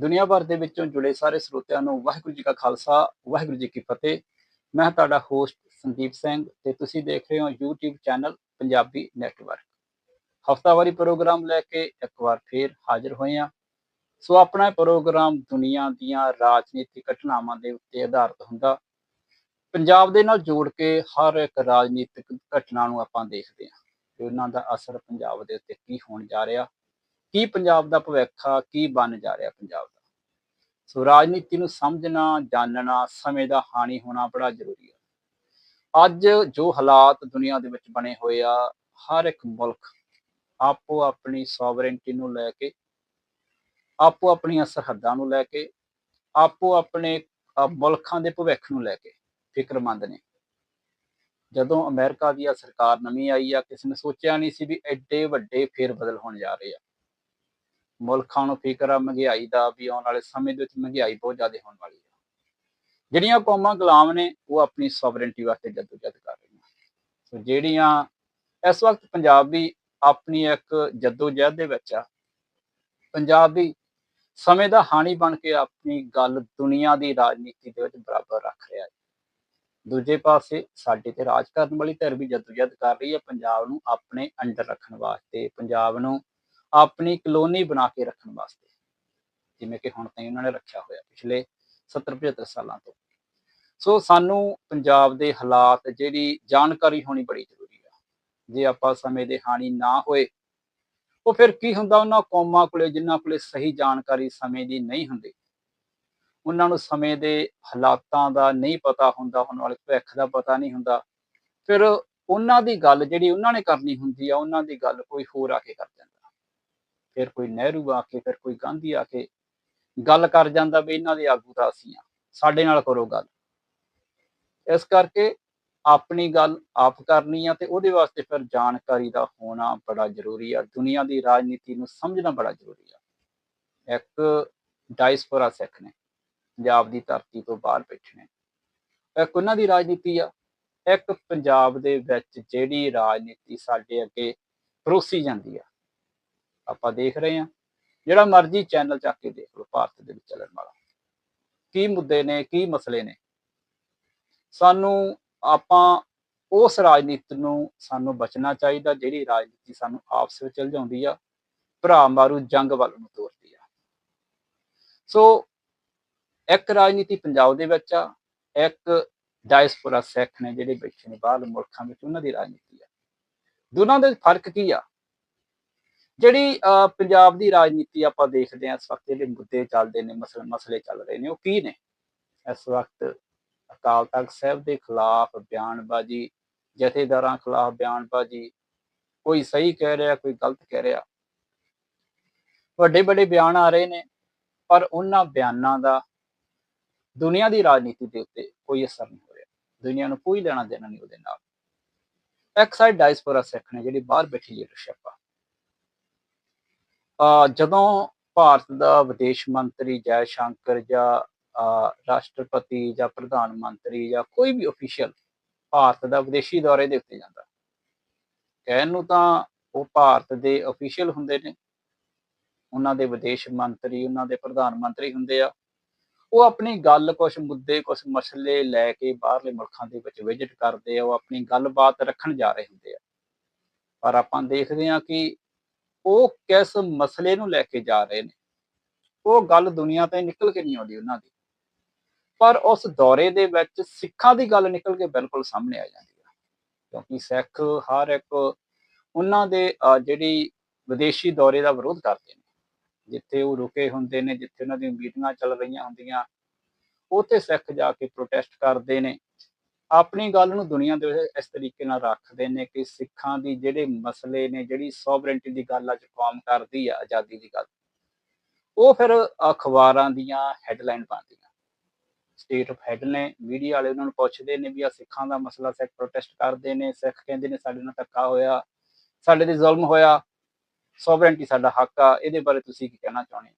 ਦੁਨੀਆ ਭਰ ਦੇ ਵਿੱਚੋਂ ਜੁੜੇ ਸਾਰੇ ਸਰੋਤਿਆਂ ਨੂੰ ਵਾਹਿਗੁਰੂ ਜੀ ਕਾ ਖਾਲਸਾ, ਵਾਹਿਗੁਰੂ ਜੀ ਕੀ ਫਤਿਹ। ਮੈਂ ਤੁਹਾਡਾ ਹੋਸਟ ਸੰਦੀਪ ਸਿੰਘ ਤੇ ਤੁਸੀਂ ਦੇਖ ਰਹੇ ਹੋ YouTube ਚੈਨਲ ਪੰਜਾਬੀ ਨੈਟਵਰਕ ਹਫਤਾਵਾਰੀ ਪ੍ਰੋਗਰਾਮ ਲੈ ਕੇ ਇੱਕ ਵਾਰ ਫੇਰ ਹਾਜ਼ਰ ਹੋਏ ਹਾਂ। ਸੋ ਆਪਣਾ ਪ੍ਰੋਗਰਾਮ ਦੁਨੀਆ ਦੀਆਂ ਰਾਜਨੀਤਿਕ ਘਟਨਾਵਾਂ ਦੇ ਉੱਤੇ ਆਧਾਰਿਤ ਹੁੰਦਾ। ਪੰਜਾਬ ਦੇ ਨਾਲ ਜੋੜ ਕੇ ਹਰ ਇੱਕ ਰਾਜਨੀਤਿਕ ਘਟਨਾ ਨੂੰ ਆਪਾਂ ਦੇਖਦੇ ਹਾਂ। ਕਿ ਉਹਨਾਂ ਦਾ ਅਸਰ ਪੰਜਾਬ ਦੇ ਉੱਤੇ ਕੀ ਹੋਣ ਜਾ ਰਿਹਾ। ਕੀ ਪੰਜਾਬ ਦਾ ਭਵਿੱਖ ਆ, ਕੀ ਬਣ ਜਾ ਰਿਹਾ ਪੰਜਾਬ ਦਾ? ਸੋ ਰਾਜਨੀਤੀ ਨੂੰ ਸਮਝਣਾ, ਜਾਣਨਾ, ਸਮੇਂ ਦਾ ਹਾਣੀ ਹੋਣਾ ਬੜਾ ਜ਼ਰੂਰੀ ਆ। ਅੱਜ ਜੋ ਹਾਲਾਤ ਦੁਨੀਆ ਦੇ ਵਿੱਚ ਬਣੇ ਹੋਏ ਆ, ਹਰ ਇੱਕ ਮੁਲਕ ਆਪੋ ਆਪਣੀ ਸੋਵਰੈਂਟੀ ਨੂੰ ਲੈ ਕੇ, ਆਪੋ ਆਪਣੀਆਂ ਸਰਹੱਦਾਂ ਨੂੰ ਲੈ ਕੇ, ਆਪੋ ਆਪਣੇ ਮੁਲਕਾਂ ਦੇ ਭਵਿੱਖ ਨੂੰ ਲੈ ਕੇ ਫਿਕਰਮੰਦ ਨੇ। ਜਦੋਂ ਅਮਰੀਕਾ ਦੀ ਆ ਸਰਕਾਰ ਨਵੀਂ ਆਈ ਆ, ਕਿਸੇ ਨੇ ਸੋਚਿਆ ਨਹੀਂ ਸੀ ਵੀ ਐਡੇ ਵੱਡੇ ਫੇਰ ਬਦਲ ਹੋਣ ਜਾ ਰਹੇ ਆ। ਮੁਲਕਾਂ ਨੂੰ ਫਿਕਰ ਆ, ਮਹਿੰਗਾਈ ਦਾ ਵੀ ਆਉਣ ਵਾਲੇ ਸਮੇਂ ਦੇ ਵਿੱਚ ਮਹਿੰਗਾਈ ਬਹੁਤ ਜ਼ਿਆਦਾ ਹੋਣ ਵਾਲੀ ਹੈ ਜਿਹੜੀਆਂ ਕੌਮਾਂ ਗੁਲਾਮ ਨੇ, ਉਹ ਆਪਣੀ ਸੋਵਰੇਨਟੀ ਵਾਸਤੇ ਜਦੋਜਹਿਦ ਕਰ ਰਹੀਆਂ। ਸੋ ਜਿਹੜੀਆਂ ਇਸ ਵਕਤ ਪੰਜਾਬ ਵੀ ਆਪਣੀ ਇੱਕ ਜਦੋਜਹਿਦ ਦੇ ਵਿੱਚ ਆ, ਪੰਜਾਬ ਵੀ ਸਮੇਂ ਦਾ ਹਾਣੀ ਬਣ ਕੇ ਆਪਣੀ ਗੱਲ ਦੁਨੀਆ ਦੀ ਰਾਜਨੀਤੀ ਦੇ ਵਿੱਚ ਬਰਾਬਰ ਰੱਖ ਰਿਹਾ ਹੈ। ਦੂਜੇ ਪਾਸੇ ਸਾਡੇ ਤੇ ਰਾਜ ਕਰਨ ਵਾਲੀ ਧਿਰ ਵੀ ਜਦੋਜਹਿਦ ਕਰ ਰਹੀ ਹੈ। ਪੰਜਾਬ ਨੂੰ ਆਪਣੇ ਅੰਡਰ ਰੱਖਣ ਵਾਸਤੇ, ਪੰਜਾਬ ਨੂੰ ਆਪਣੀ ਕਲੋਨੀ ਬਣਾ ਕੇ ਰੱਖਣ ਵਾਸਤੇ। ਜਿਵੇਂ ਕਿ ਹੁਣ ਤਾਈਂ ਉਹਨਾਂ ਨੇ ਰੱਖਿਆ ਹੋਇਆ ਪਿਛਲੇ 70 75 ਸਾਲਾਂ ਤੋਂ। ਸੋ ਸਾਨੂੰ ਪੰਜਾਬ ਦੇ ਹਾਲਾਤ ਜਿਹੜੀ ਜਾਣਕਾਰੀ ਹੋਣੀ ਬੜੀ ਜ਼ਰੂਰੀ ਆ। ਜੇ ਆਪਾਂ ਸਮੇਂ ਦੇ ਹਾਨੀ ਨਾ ਹੋਏ, ਉਹ ਫਿਰ ਕੀ ਹੁੰਦਾ ਉਹਨਾਂ ਕੌਮਾਂ ਕੋਲੇ ਜਿਨ੍ਹਾਂ ਕੋਲੇ ਸਹੀ ਜਾਣਕਾਰੀ ਸਮੇਂ ਦੀ ਨਹੀਂ ਹੁੰਦੀ? ਉਹਨਾਂ ਨੂੰ ਸਮੇਂ ਦੇ ਹਾਲਾਤਾਂ ਦਾ ਨਹੀਂ ਪਤਾ ਹੁੰਦਾ, ਉਹਨਾਂ ਵਾਲੇ ਭਵਿੱਖ ਦਾ ਪਤਾ ਨਹੀਂ ਹੁੰਦਾ। ਫਿਰ ਉਹਨਾਂ ਦੀ ਗੱਲ ਜਿਹੜੀ ਉਹਨਾਂ ਨੇ ਕਰਨੀ ਹੁੰਦੀ ਆ, ਉਹਨਾਂ ਦੀ ਗੱਲ ਕੋਈ ਹੋਰ ਆ ਕੇ ਕਰ ਜਾਂਦਾ ਫਿਰ ਕੋਈ ਨਹਿਰੂ ਆ ਕੇ, ਫਿਰ ਕੋਈ ਗਾਂਧੀ ਆ ਕੇ ਗੱਲ ਕਰ ਜਾਂਦਾ ਵੀ ਇਹਨਾਂ ਦੇ ਆਗੂ ਤਾਂ ਅਸੀਂ ਆ, ਸਾਡੇ ਨਾਲ ਕਰੋ ਗੱਲ। ਇਸ ਕਰਕੇ ਆਪਣੀ ਗੱਲ ਆਪ ਕਰਨੀ ਆ ਤੇ ਉਹਦੇ ਵਾਸਤੇ ਫਿਰ ਜਾਣਕਾਰੀ ਦਾ ਹੋਣਾ ਬੜਾ ਜ਼ਰੂਰੀ ਆ, ਦੁਨੀਆ ਦੀ ਰਾਜਨੀਤੀ ਨੂੰ ਸਮਝਣਾ ਬੜਾ ਜ਼ਰੂਰੀ ਆ। ਇੱਕ ਡਾਇਸਪੋਰਾ ਸਿੱਖ ਨੇ ਪੰਜਾਬ ਦੀ ਧਰਤੀ ਤੋਂ ਬਾਹਰ ਬੈਠੇ ਨੇ। ਇੱਕ ਉਹਨਾਂ ਦੀ ਰਾਜਨੀਤੀ ਆ, ਇੱਕ ਪੰਜਾਬ ਦੇ ਵਿੱਚ ਜਿਹੜੀ ਰਾਜਨੀਤੀ ਸਾਡੇ ਅੱਗੇ ਪਰੋਸੀ ਜਾਂਦੀ ਆ। ਆਪਾਂ ਦੇਖ ਰਹੇ ਹਾਂ। ਜਿਹੜਾ ਮਰਜ਼ੀ ਚੈਨਲ ਚੱਕ ਕੇ ਦੇਖ ਲਓ, ਭਾਰਤ ਦੇ ਵਿੱਚ ਚੱਲਣ ਵਾਲਾ। ਕੀ ਮੁੱਦੇ ਨੇ, ਕੀ ਮਸਲੇ ਨੇ? ਸਾਨੂੰ ਆਪਾਂ ਉਸ ਰਾਜਨੀਤੀ ਨੂੰ ਸਾਨੂੰ ਬਚਣਾ ਚਾਹੀਦਾ, ਜਿਹੜੀ ਰਾਜਨੀਤੀ ਸਾਨੂੰ ਆਪਸ ਵਿੱਚ ਉਲਝਾਉਂਦੀ ਆ। ਭਰਾ ਮਾਰੂ ਜੰਗ ਵੱਲ ਨੂੰ ਤੋਰਦੀ ਆ। ਸੋ ਇੱਕ ਰਾਜਨੀਤੀ ਪੰਜਾਬ ਦੇ ਵਿੱਚ ਆ, ਇੱਕ ਡਾਇਸਪੋਰਾ ਸਿੱਖ ਨੇ ਜਿਹੜੇ ਬੈਠੇ ਨੇ ਬਾਹਰ ਮੁਲਕਾਂ ਵਿੱਚ, ਉਹਨਾਂ ਦੀ ਰਾਜਨੀਤੀ ਆ। ਦੋਨਾਂ ਦੇ ਫ਼ਰਕ ਕੀ ਆ? ਜਿਹੜੀ ਅਹ, ਪੰਜਾਬ ਦੀ ਰਾਜਨੀਤੀ ਆਪਾਂ ਦੇਖਦੇ ਹਾਂ ਇਸ ਵਕਤ ਜਿਹੜੇ ਮੁੱਦੇ ਚੱਲਦੇ ਨੇ ਮਸਲੇ ਮਸਲੇ ਚੱਲ ਰਹੇ ਨੇ ਉਹ ਕੀ ਨੇ? ਇਸ ਵਕਤ ਅਕਾਲ ਤਖਤ ਸਾਹਿਬ ਦੇ ਖਿਲਾਫ ਬਿਆਨਬਾਜ਼ੀ ਜਥੇਦਾਰਾਂ ਖਿਲਾਫ ਬਿਆਨਬਾਜ਼ੀ ਕੋਈ ਸਹੀ ਕਹਿ ਰਿਹਾ ਕੋਈ ਗਲਤ ਕਹਿ ਰਿਹਾ। ਵੱਡੇ ਵੱਡੇ ਬਿਆਨ ਆ ਰਹੇ ਨੇ ਪਰ ਉਹਨਾਂ ਬਿਆਨਾਂ ਦਾ ਦੁਨੀਆ ਦੀ ਰਾਜਨੀਤੀ ਦੇ ਉੱਤੇ ਕੋਈ ਅਸਰ ਨਹੀਂ ਹੋ ਰਿਹਾ। ਦੁਨੀਆ ਨੂੰ ਕੋਈ ਲੈਣਾ ਦੇਣਾ ਨਹੀਂ ਉਹਦੇ ਨਾਲ। ਇੱਕ ਸਾਈਡ ਡਾਇਸਪੋਰਾ ਸਿੱਖ ਨੇ ਜਿਹੜੀ ਬਾਹਰ ਬੈਠੀ ਲੀਡਰਸ਼ਿਪ ਆ। ਜਦੋਂ ਭਾਰਤ ਦਾ ਵਿਦੇਸ਼ ਮੰਤਰੀ ਜੈ ਸ਼ੰਕਰ ਜਾਂ ਰਾਸ਼ਟਰਪਤੀ ਜਾਂ ਪ੍ਰਧਾਨ ਮੰਤਰੀ ਜਾਂ ਕੋਈ ਵੀ ਅਫੀਸ਼ੀਅਲ ਭਾਰਤ ਦਾ ਵਿਦੇਸ਼ੀ ਦੌਰੇ ਦੇ ਉੱਤੇ ਜਾਂਦਾ। ਕਹਿਣ ਨੂੰ ਤਾਂ ਉਹ ਭਾਰਤ ਦੇ ਅਫੀਸ਼ੀਅਲ ਹੁੰਦੇ ਨੇ। ਉਹਨਾਂ ਦੇ ਵਿਦੇਸ਼ ਮੰਤਰੀ, ਉਹਨਾਂ ਦੇ ਪ੍ਰਧਾਨ ਮੰਤਰੀ ਹੁੰਦੇ ਆ। ਉਹ ਆਪਣੀ ਗੱਲ ਕੁਝ ਮੁੱਦੇ ਕੁਝ ਮਸਲੇ ਲੈ ਕੇ ਬਾਹਰਲੇ ਮੁਲਕਾਂ ਦੇ ਵਿੱਚ ਵਿਜ਼ਿਟ ਕਰਦੇ ਆ। ਉਹ ਆਪਣੀ ਗੱਲਬਾਤ ਰੱਖਣ ਜਾ ਰਹੇ ਹੁੰਦੇ ਆ। ਪਰ ਆਪਾਂ ਦੇਖਦੇ ਹਾਂ ਕਿ ਉਹ ਕਿਸ ਮਸਲੇ ਨੂੰ ਲੈ ਕੇ ਜਾ ਰਹੇ ਨੇ? ਉਹ ਗੱਲ ਦੁਨੀਆ ਤੇ ਨਿਕਲ ਕੇ ਨਹੀਂ ਆਉਂਦੀ ਉਹਨਾਂ ਦੀ। ਪਰ ਉਸ ਦੌਰੇ ਦੇ ਵਿੱਚ ਸਿੱਖਾਂ ਦੀ ਗੱਲ ਨਿਕਲ ਕੇ ਬਿਲਕੁਲ ਸਾਹਮਣੇ ਆ ਜਾਂਦੀ ਹੈ ਕਿਉਂਕਿ ਸਿੱਖ ਹਰ ਇੱਕ ਉਹਨਾਂ ਦੇ ਜਿਹੜੀ ਵਿਦੇਸ਼ੀ ਦੌਰੇ ਦਾ ਵਿਰੋਧ ਕਰਦੇ ਨੇ। ਜਿੱਥੇ ਉਹ ਰੁਕੇ ਹੁੰਦੇ ਨੇ, ਜਿੱਥੇ ਉਹਨਾਂ ਦੀਆਂ ਮੀਟਿੰਗਾਂ ਚੱਲ ਰਹੀਆਂ ਹੁੰਦੀਆਂ, ਉੱਥੇ ਸਿੱਖ ਜਾ ਕੇ ਪ੍ਰੋਟੈਸਟ ਕਰਦੇ ਨੇ। ਆਪਣੀ ਗੱਲ ਨੂੰ ਦੁਨੀਆ ਦੇ ਵਿੱਚ ਇਸ ਤਰੀਕੇ ਨਾਲ ਰੱਖਦੇ ਨੇ ਕਿ ਸਿੱਖਾਂ ਦੀ ਜਿਹੜੇ ਮਸਲੇ ਨੇ, ਜਿਹੜੀ ਸੋਵਰੇਨਟੀ ਦੀ ਗੱਲ ਅੱਜ ਕੌਮ ਕਰਦੀ ਆ, ਆਜ਼ਾਦੀ ਦੀ ਗੱਲ, ਉਹ ਫਿਰ ਅਖਬਾਰਾਂ ਦੀਆਂ ਹੈਡਲਾਈਨ ਬਣਦੀਆਂ ਸਟੇਟ ਆਫ ਹੈਡ ਨੇ ਮੀਡੀਆ ਵਾਲੇ ਉਹਨਾਂ ਨੂੰ ਪੁੱਛਦੇ ਨੇ ਵੀ ਆ ਸਿੱਖਾਂ ਦਾ ਮਸਲਾ ਸਿੱਖ ਪ੍ਰੋਟੈਸਟ ਕਰਦੇ ਨੇ, ਸਿੱਖ ਕਹਿੰਦੇ ਨੇ ਸਾਡੇ ਨਾਲ ਧੱਕਾ ਹੋਇਆ, ਸਾਡੇ ਤੇ ਜ਼ੁਲਮ ਹੋਇਆ ਸੋਵਰੇਨਟੀ ਸਾਡਾ ਹੱਕ ਆ, ਇਹਦੇ ਬਾਰੇ ਤੁਸੀਂ ਕੀ ਕਹਿਣਾ ਚਾਹੁੰਦੇ ਹੋ?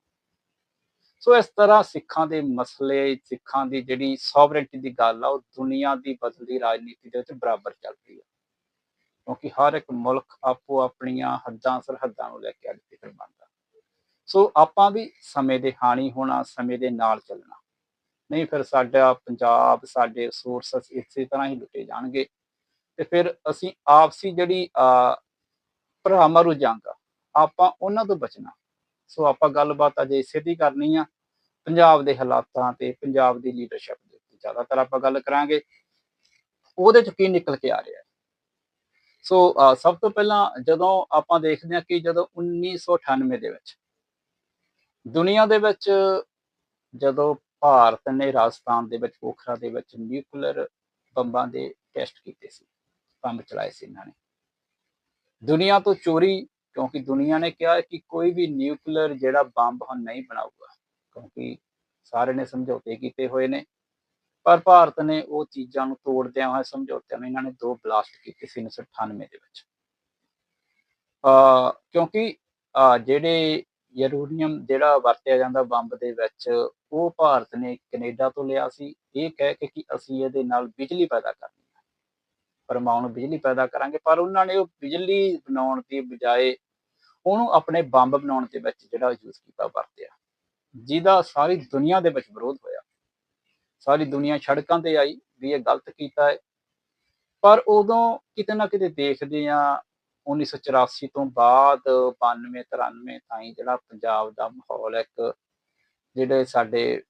ਸੋ ਇਸ ਤਰ੍ਹਾਂ ਸਿੱਖਾਂ ਦੇ ਮਸਲੇ ਸਿੱਖਾਂ ਦੀ ਜਿਹੜੀ ਸੋਵਰੇਨਟੀ ਦੀ ਗੱਲ ਆ ਉਹ ਦੁਨੀਆ ਦੀ ਬਦਲਦੀ ਰਾਜਨੀਤੀ ਦੇ ਵਿੱਚ ਬਰਾਬਰ ਚੱਲ ਰਹੀ ਆ। ਕਿਉਂਕਿ ਹਰ ਇੱਕ ਮੁਲਕ ਆਪੋ ਆਪਣੀਆਂ ਹੱਦਾਂ ਸਰਹੱਦਾਂ ਨੂੰ ਲੈ ਕੇ ਅੱਗੇ ਫਿਕਰ ਬਣਦਾ ਸੋ ਆਪਾਂ ਵੀ ਸਮੇਂ ਦੇ ਹਾਣੀ ਹੋਣਾ ਸਮੇਂ ਦੇ ਨਾਲ ਚੱਲਣਾ। ਨਹੀਂ ਫਿਰ ਸਾਡਾ ਪੰਜਾਬ ਸਾਡੇ ਰਿਸੋਰਸਸ ਇਸੇ ਤਰ੍ਹਾਂ ਹੀ ਲੁੱਟੇ ਜਾਣਗੇ। ਤੇ ਫਿਰ ਅਸੀਂ ਆਪਸੀ ਜਿਹੜੀ ਭਰਾਵਾਂ ਭਰਾ ਮਾਰੂ ਜੰਗ ਆ, ਆਪਾਂ ਉਹਨਾਂ ਤੋਂ ਬਚਣਾ। ਸੋ ਆਪਾਂ ਗੱਲਬਾਤ ਅਜੇ ਇਸੇ ਦੀ ਕਰਨੀ ਆ। ਪੰਜਾਬ ਦੇ ਹਾਲਾਤਾਂ ਤੇ ਪੰਜਾਬ ਦੀ ਲੀਡਰਸ਼ਿਪ ਦੇ ਉੱਤੇ ਜ਼ਿਆਦਾਤਰ ਆਪਾਂ ਗੱਲ ਕਰਾਂਗੇ, ਉਹਦੇ ਚ ਕੀ ਨਿਕਲ ਕੇ ਆ ਰਿਹਾ ਸੋ ਸਭ ਤੋਂ ਪਹਿਲਾਂ ਜਦੋਂ ਆਪਾਂ ਦੇਖਦੇ ਹਾਂ ਕਿ ਜਦੋਂ 1998 ਦੇ ਵਿੱਚ ਦੁਨੀਆ ਦੇ ਵਿੱਚ ਜਦੋਂ ਭਾਰਤ ਨੇ ਰਾਜਸਥਾਨ ਦੇ ਵਿੱਚ, ਪੋਖਰਾ ਦੇ ਵਿੱਚ ਨਿਊਕਲੀਅਰ ਬੰਬਾਂ ਦੇ ਟੈਸਟ ਕੀਤੇ ਸੀ, ਬੰਬ ਚਲਾਏ ਸੀ ਇਹਨਾਂ ਨੇ। ਦੁਨੀਆ ਤੋਂ ਚੋਰੀ ਕਿਉਂਕਿ ਦੁਨੀਆ ਨੇ ਕਿਹਾ ਕਿ ਕੋਈ ਵੀ ਨਿਊਕਲੀਅਰ ਜਿਹੜਾ ਬੰਬ ਹੁਣ ਨਹੀਂ ਬਣਾਊਗਾ। ਕਿਉਂਕਿ ਸਾਰੇ ਨੇ ਸਮਝੌਤੇ ਕੀਤੇ ਹੋਏ ਨੇ। ਪਰ ਭਾਰਤ ਨੇ ਉਹ ਚੀਜ਼ਾਂ ਨੂੰ ਤੋੜਦਿਆਂ ਹੋਇਆ ਸਮਝੌਤਿਆਂ ਨੂੰ ਇਹਨਾਂ ਨੇ ਦੋ ਬਲਾਸਟ ਕੀਤੇ ਸੀ 1998 ਦੇ ਵਿੱਚ। ਅ ਕਿਉਂਕਿ ਜਿਹੜੇ ਯਰੂਨੀਅਮ ਜਿਹੜਾ ਵਰਤਿਆ ਜਾਂਦਾ ਬੰਬ ਦੇ ਵਿੱਚ, ਉਹ ਭਾਰਤ ਨੇ ਕੈਨੇਡਾ ਤੋਂ ਲਿਆ ਸੀ। ਇਹ ਕਹਿ ਕੇ ਕਿ ਅਸੀਂ ਇਹਦੇ ਨਾਲ ਬਿਜਲੀ ਪੈਦਾ ਕਰਨੀ ਹੈ। ਪਰਮਾਣੂ ਬਿਜਲੀ ਪੈਦਾ ਕਰਾਂਗੇ, ਪਰ ਉਹਨਾਂ ਨੇ ਉਹ ਬਿਜਲੀ ਬਣਾਉਣ ਦੀ ਬਜਾਏ ਉਹਨੂੰ ਆਪਣੇ ਬੰਬ ਬਣਾਉਣ ਦੇ ਵਿੱਚ ਜਿਹੜਾ ਯੂਜ਼ ਕੀਤਾ, ਵਰਤਿਆ। ਜਿਹਦਾ ਸਾਰੀ ਦੁਨੀਆ ਦੇ ਵਿੱਚ ਵਿਰੋਧ ਹੋਇਆ। ਸਾਰੀ ਦੁਨੀਆ ਸੜਕਾਂ ਤੇ ਆਈ ਵੀ ਇਹ ਗਲਤ ਕੀਤਾ ਹੈ। ਪਰ ਉਦੋਂ ਕਿਤੇ ਨਾ ਕਿਤੇ ਦੇਖਦੇ ਆ 1984 ਤੋਂ ਬਾਅਦ 92 93 ਤਾਈਂ ਜਿਹੜਾ ਪੰਜਾਬ ਦਾ ਮਾਹੌਲ ਇੱਕ ਜਿਹੜੇ ਸਾਡੇ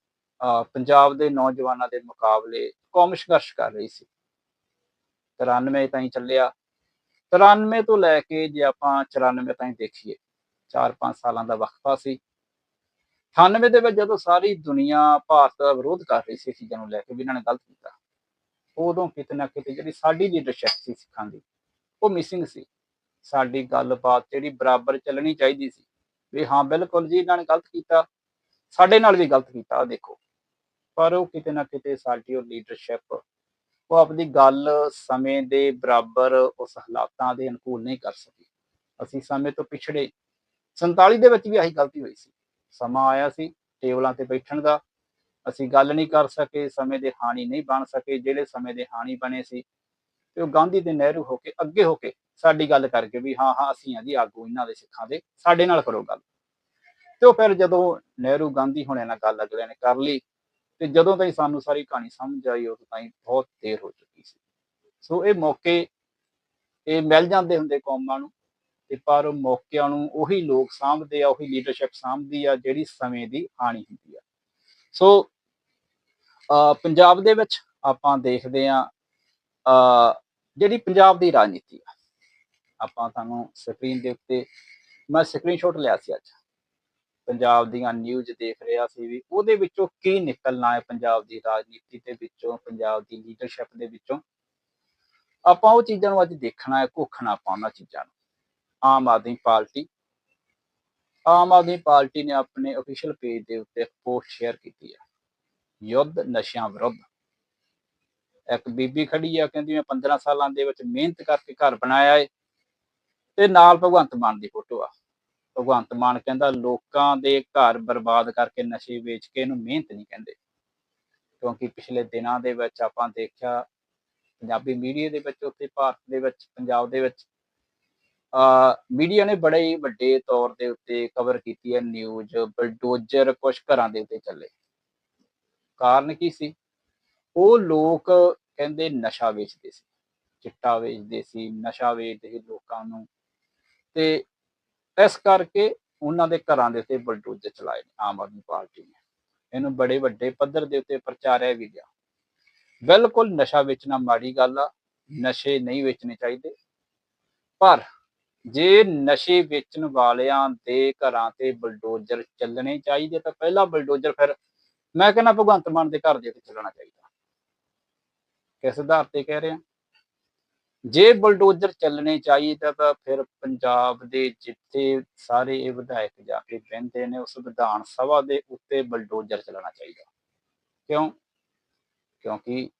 ਅਹ, ਪੰਜਾਬ ਦੇ ਨੌਜਵਾਨਾਂ ਦੇ ਮੁਕਾਬਲੇ ਕੌਮ ਸੰਘਰਸ਼ ਕਰ ਰਹੀ ਸੀ। 93 ਤਾਈਂ ਚੱਲਿਆ। 93 ਤੋਂ ਲੈ ਕੇ ਜੇ ਆਪਾਂ 94 ਤਾਈਂ ਦੇਖੀਏ 4-5 ਸਾਲਾਂ ਦਾ ਵਕਫਾ ਸੀ। 98 ਦੇ ਵਿੱਚ ਜਦੋਂ ਸਾਰੀ ਦੁਨੀਆ ਭਾਰਤ ਦਾ ਵਿਰੋਧ ਕਰ ਰਹੀ ਸੀ ਚੀਜ਼ਾਂ ਨੂੰ ਲੈ ਕੇ ਵੀ ਇਹਨਾਂ ਨੇ ਗਲਤ ਕੀਤਾ, ਉਦੋਂ ਕਿਤੇ ਨਾ ਕਿਤੇ ਜਿਹੜੀ ਸਾਡੀ ਲੀਡਰਸ਼ਿਪ ਸੀ ਸਿੱਖਾਂ ਦੀ, ਉਹ ਮਿਸਿੰਗ ਸੀ। ਸਾਡੀ ਗੱਲਬਾਤ ਜਿਹੜੀ ਬਰਾਬਰ ਚੱਲਣੀ ਚਾਹੀਦੀ ਸੀ ਵੀ ਹਾਂ, ਬਿਲਕੁਲ ਜੀ, ਇਹਨਾਂ ਨੇ ਗਲਤ ਕੀਤਾ, ਸਾਡੇ ਨਾਲ ਵੀ ਗਲਤ ਕੀਤਾ ਦੇਖੋ। ਪਰ ਉਹ ਕਿਤੇ ਨਾ ਕਿਤੇ ਸਾਡੀ ਉਹ ਲੀਡਰਸ਼ਿਪ ਉਹ ਆਪਣੀ ਗੱਲ ਸਮੇਂ ਦੇ ਬਰਾਬਰ ਉਸ ਹਾਲਾਤਾਂ ਦੇ ਅਨੁਕੂਲ ਨਹੀਂ ਕਰ ਸਕੀ। ਅਸੀਂ ਸਮੇਂ ਤੋਂ ਪਿਛੜੇ। 47 ਦੇ ਵਿੱਚ ਵੀ ਆਹੀ ਗਲਤੀ ਹੋਈ ਸੀ। ਸਮਾਂ ਆਇਆ ਸੀ ਟੇਬਲਾਂ ਤੇ ਬੈਠਣ ਦਾ। ਅਸੀਂ ਗੱਲ ਨਹੀਂ ਕਰ ਸਕੇ, ਸਮੇਂ ਦੇ ਹਾਣੀ ਨਹੀਂ ਬਣ ਸਕੇ, ਜਿਹੜੇ ਸਮੇਂ ਦੇ ਹਾਣੀ ਬਣੇ ਸੀ। ਤੇ ਉਹ ਗਾਂਧੀ ਤੇ ਨਹਿਰੂ ਹੋ ਕੇ ਅੱਗੇ ਹੋ ਕੇ ਸਾਡੀ ਗੱਲ ਕਰਕੇ ਵੀ ਹਾਂ ਹਾਂ, ਅਸੀਂ ਆ ਜੀ, ਆਗੂ ਇਹਨਾਂ ਦੇ ਸਿੱਖਾਂ ਦੇ, ਸਾਡੇ ਨਾਲ ਕਰੋ ਗੱਲ। ਤੇ ਉਹ ਫਿਰ ਜਦੋਂ ਨਹਿਰੂ, ਗਾਂਧੀ ਹੁਣਿਆਂ ਨਾਲ ਗੱਲ ਅਗਲਿਆਂ ਨੇ ਕਰ ਲਈ, ਤੇ ਜਦੋਂ ਤਾਈਂ ਸਾਨੂੰ ਸਾਰੀ ਕਹਾਣੀ ਸਮਝ ਆਈ, ਉਦੋਂ ਤਾਈਂ ਬਹੁਤ ਦੇਰ ਹੋ ਚੁੱਕੀ ਸੀ। ਸੋ ਇਹ ਮੌਕੇ, ਇਹ ਮਿਲ ਜਾਂਦੇ ਹੁੰਦੇ ਕੌਮਾਂ ਨੂੰ ਤੇ ਪਰ ਮੌਕਿਆਂ ਨੂੰ ਉਹੀ ਲੋਕ ਸਾਂਭਦੇ ਆ, ਉਹੀ ਲੀਡਰਸ਼ਿਪ ਸਾਂਭਦੀ ਆ, ਜਿਹੜੀ ਸਮੇਂ ਦੀ ਆਣੀ ਹੁੰਦੀ ਆ। ਸੋ ਪੰਜਾਬ ਦੇ ਵਿੱਚ ਆਪਾਂ ਦੇਖਦੇ ਆ ਅਹ ਜਿਹੜੀ ਪੰਜਾਬ ਦੀ ਰਾਜਨੀਤੀ ਆ। ਆਪਾਂ ਤੁਹਾਨੂੰ ਸਕਰੀਨ ਦੇ ਉੱਤੇ, ਮੈਂ ਸਕਰੀਨਸ਼ਾਟ ਲਿਆ ਸੀ ਅੱਜ। ਪੰਜਾਬ ਦੀਆਂ ਨਿਊਜ਼ ਦੇਖ ਰਿਹਾ ਸੀ ਵੀ ਉਹਦੇ ਵਿੱਚੋਂ ਕੀ ਨਿਕਲਣਾ ਹੈ ਪੰਜਾਬ ਦੀ ਰਾਜਨੀਤੀ ਦੇ ਵਿੱਚੋਂ, ਪੰਜਾਬ ਦੀ ਲੀਡਰਸ਼ਿਪ ਦੇ ਵਿੱਚੋਂ। ਆਪਾਂ ਉਹ ਚੀਜ਼ਾਂ ਨੂੰ ਅੱਜ ਦੇਖਣਾ ਹੈ, ਘੋਖਣਾ ਆਪਾਂ ਉਹਨਾਂ ਚੀਜ਼ਾਂ ਨੂੰ। ਆਮ ਆਦਮੀ ਪਾਰਟੀ, ਆਮ ਆਦਮੀ ਪਾਰਟੀ ਨੇ ਆਪਣੇ ਅਫੀਸ਼ੀਅਲ ਪੇਜ ਦੇ ਉੱਤੇ ਇੱਕ ਪੋਸਟ ਸ਼ੇਅਰ ਕੀਤੀ ਹੈ ਯੁੱਧ ਨਸ਼ਿਆਂ ਵਿਰੁੱਧ। ਇੱਕ ਬੀਬੀ ਖੜੀ ਆ, ਕਹਿੰਦੀ ਮੈਂ 15 ਸਾਲਾਂ ਦੇ ਵਿੱਚ ਮਿਹਨਤ ਕਰਕੇ ਘਰ ਬਣਾਇਆ ਏ, ਤੇ ਨਾਲ ਭਗਵੰਤ ਮਾਨ ਦੀ ਫੋਟੋ ਆ। ਭਗਵੰਤ ਮਾਨ ਕਹਿੰਦਾ, ਲੋਕਾਂ ਦੇ ਘਰ ਬਰਬਾਦ ਕਰਕੇ ਨਸ਼ੇ ਵੇਚ ਕੇ ਇਹਨੂੰ ਮਿਹਨਤ ਨਹੀਂ ਕਹਿੰਦੇ। ਕਿਉਂਕਿ ਪਿਛਲੇ ਦਿਨਾਂ ਦੇ ਵਿੱਚ ਆਪਾਂ ਦੇਖਿਆ, ਪੰਜਾਬੀ ਮੀਡੀਆ ਦੇ ਵਿੱਚ ਉੱਤੇ ਭਾਰਤ ਦੇ ਵਿੱਚ, ਪੰਜਾਬ ਦੇ ਵਿੱਚ ਮੀਡੀਆ ਨੇ ਬੜੇ ਹੀ ਵੱਡੇ ਤੌਰ ਦੇ ਉੱਤੇ ਕਵਰ ਕੀਤੀ ਹੈ ਨਿਊਜ਼ ਬਲਡੋਜ਼ਰ ਕੁਝ ਘਰਾਂ ਦੇ ਉੱਤੇ ਚੱਲੇ। ਕਾਰਨ ਕੀ ਸੀ? ਉਹ ਲੋਕ ਕਹਿੰਦੇ ਨਸ਼ਾ ਵੇਚਦੇ ਸੀ, ਚਿੱਟਾ ਵੇਚਦੇ ਸੀ, ਨਸ਼ਾ ਵੇਚਦੇ ਸੀ ਲੋਕਾਂ ਨੂੰ। ਤੇ ਇਸ ਕਰਕੇ ਉਹਨਾਂ ਦੇ ਘਰਾਂ ਦੇ ਉੱਤੇ ਬਲਡੋਜ਼ਰ ਚਲਾਏ ਨੇ, ਆਮ ਆਦਮੀ ਪਾਰਟੀ ਨੇ। ਇਹਨੂੰ ਬੜੇ ਵੱਡੇ ਪੱਧਰ ਦੇ ਉੱਤੇ ਪ੍ਰਚਾਰਿਆ ਵੀ ਗਿਆ। ਬਿਲਕੁਲ ਨਸ਼ਾ ਵੇਚਣਾ ਮਾੜੀ ਗੱਲ ਆ, ਨਸ਼ੇ ਨਹੀਂ ਵੇਚਣੇ ਚਾਹੀਦੇ। ਪਰ ਜੇ ਨਸ਼ੇ ਵੇਚਣ ਵਾਲਿਆਂ ਦੇ ਘਰਾਂ ਤੇ ਬਲਡੋਜ਼ਰ ਚੱਲਣੇ ਚਾਹੀਦੇ, ਤਾਂ ਪਹਿਲਾ ਬਲਡੋਜ਼ਰ ਫਿਰ ਮੈਂ ਕਹਿੰਦਾ ਭਗਵੰਤ ਮਾਨ ਦੇ ਘਰ ਦੇ ਤੇ ਚੱਲਣਾ ਚਾਹੀਦਾ। ਕਿਸ ਆਧਾਰ ਤੇ ਕਹਿ ਰਿਹਾ? ਜੇ ਬਲਡੋਜ਼ਰ ਚੱਲਣੇ ਚਾਹੀਦਾ, ਤਾਂ ਫਿਰ ਪੰਜਾਬ ਦੇ ਜਿੱਥੇ ਸਾਰੇ ਇਹ ਵਿਧਾਇਕ ਜਾ ਕੇ ਬਹਿੰਦੇ ਨੇ, ਉਸ ਵਿਧਾਨ ਸਭਾ ਦੇ ਉੱਤੇ ਬਲਡੋਜ਼ਰ ਚੱਲਣਾ ਚਾਹੀਦਾ। ਕਿਉਂ? ਕਿਉਂਕਿ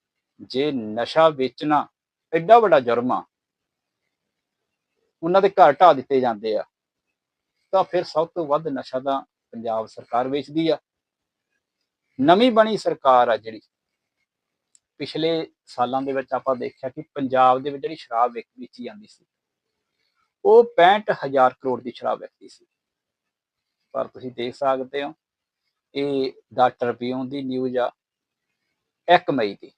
ਜੇ ਨਸ਼ਾ ਵੇਚਣਾ, ਐਡਾ ਵੱਡਾ ਜੁਰਮ ਆ ਉਹਨਾਂ ਦੇ ਘਰ ਢਾ ਦਿੱਤੇ ਜਾਂਦੇ ਆ। ਤਾਂ ਫਿਰ ਸਭ ਤੋਂ ਵੱਧ ਨਸ਼ਾ ਤਾਂ ਪੰਜਾਬ ਸਰਕਾਰ ਵੇਚਦੀ ਆ। ਨਵੀਂ ਬਣੀ ਸਰਕਾਰ ਆ ਜਿਹੜੀ। ਪਿਛਲੇ ਸਾਲਾਂ ਦੇ ਵਿੱਚ ਆਪਾਂ ਦੇਖਿਆ ਕਿ ਪੰਜਾਬ ਦੇ ਵਿੱਚ ਜਿਹੜੀ ਸ਼ਰਾਬ ਵੇਚੀ ਜਾਂਦੀ ਸੀ, ਉਹ 65000 ਕਰੋੜ ਦੀ ਸ਼ਰਾਬ ਵੇਚਦੀ ਸੀ। ਪਰ ਤੁਸੀਂ ਦੇਖ ਸਕਦੇ ਹੋ, ਇਹ ਡਾਕਟਰ ਪਿਓਨ ਦੀ ਨਿਊਜ਼ ਆ 1 ਮਈ ਦੀ।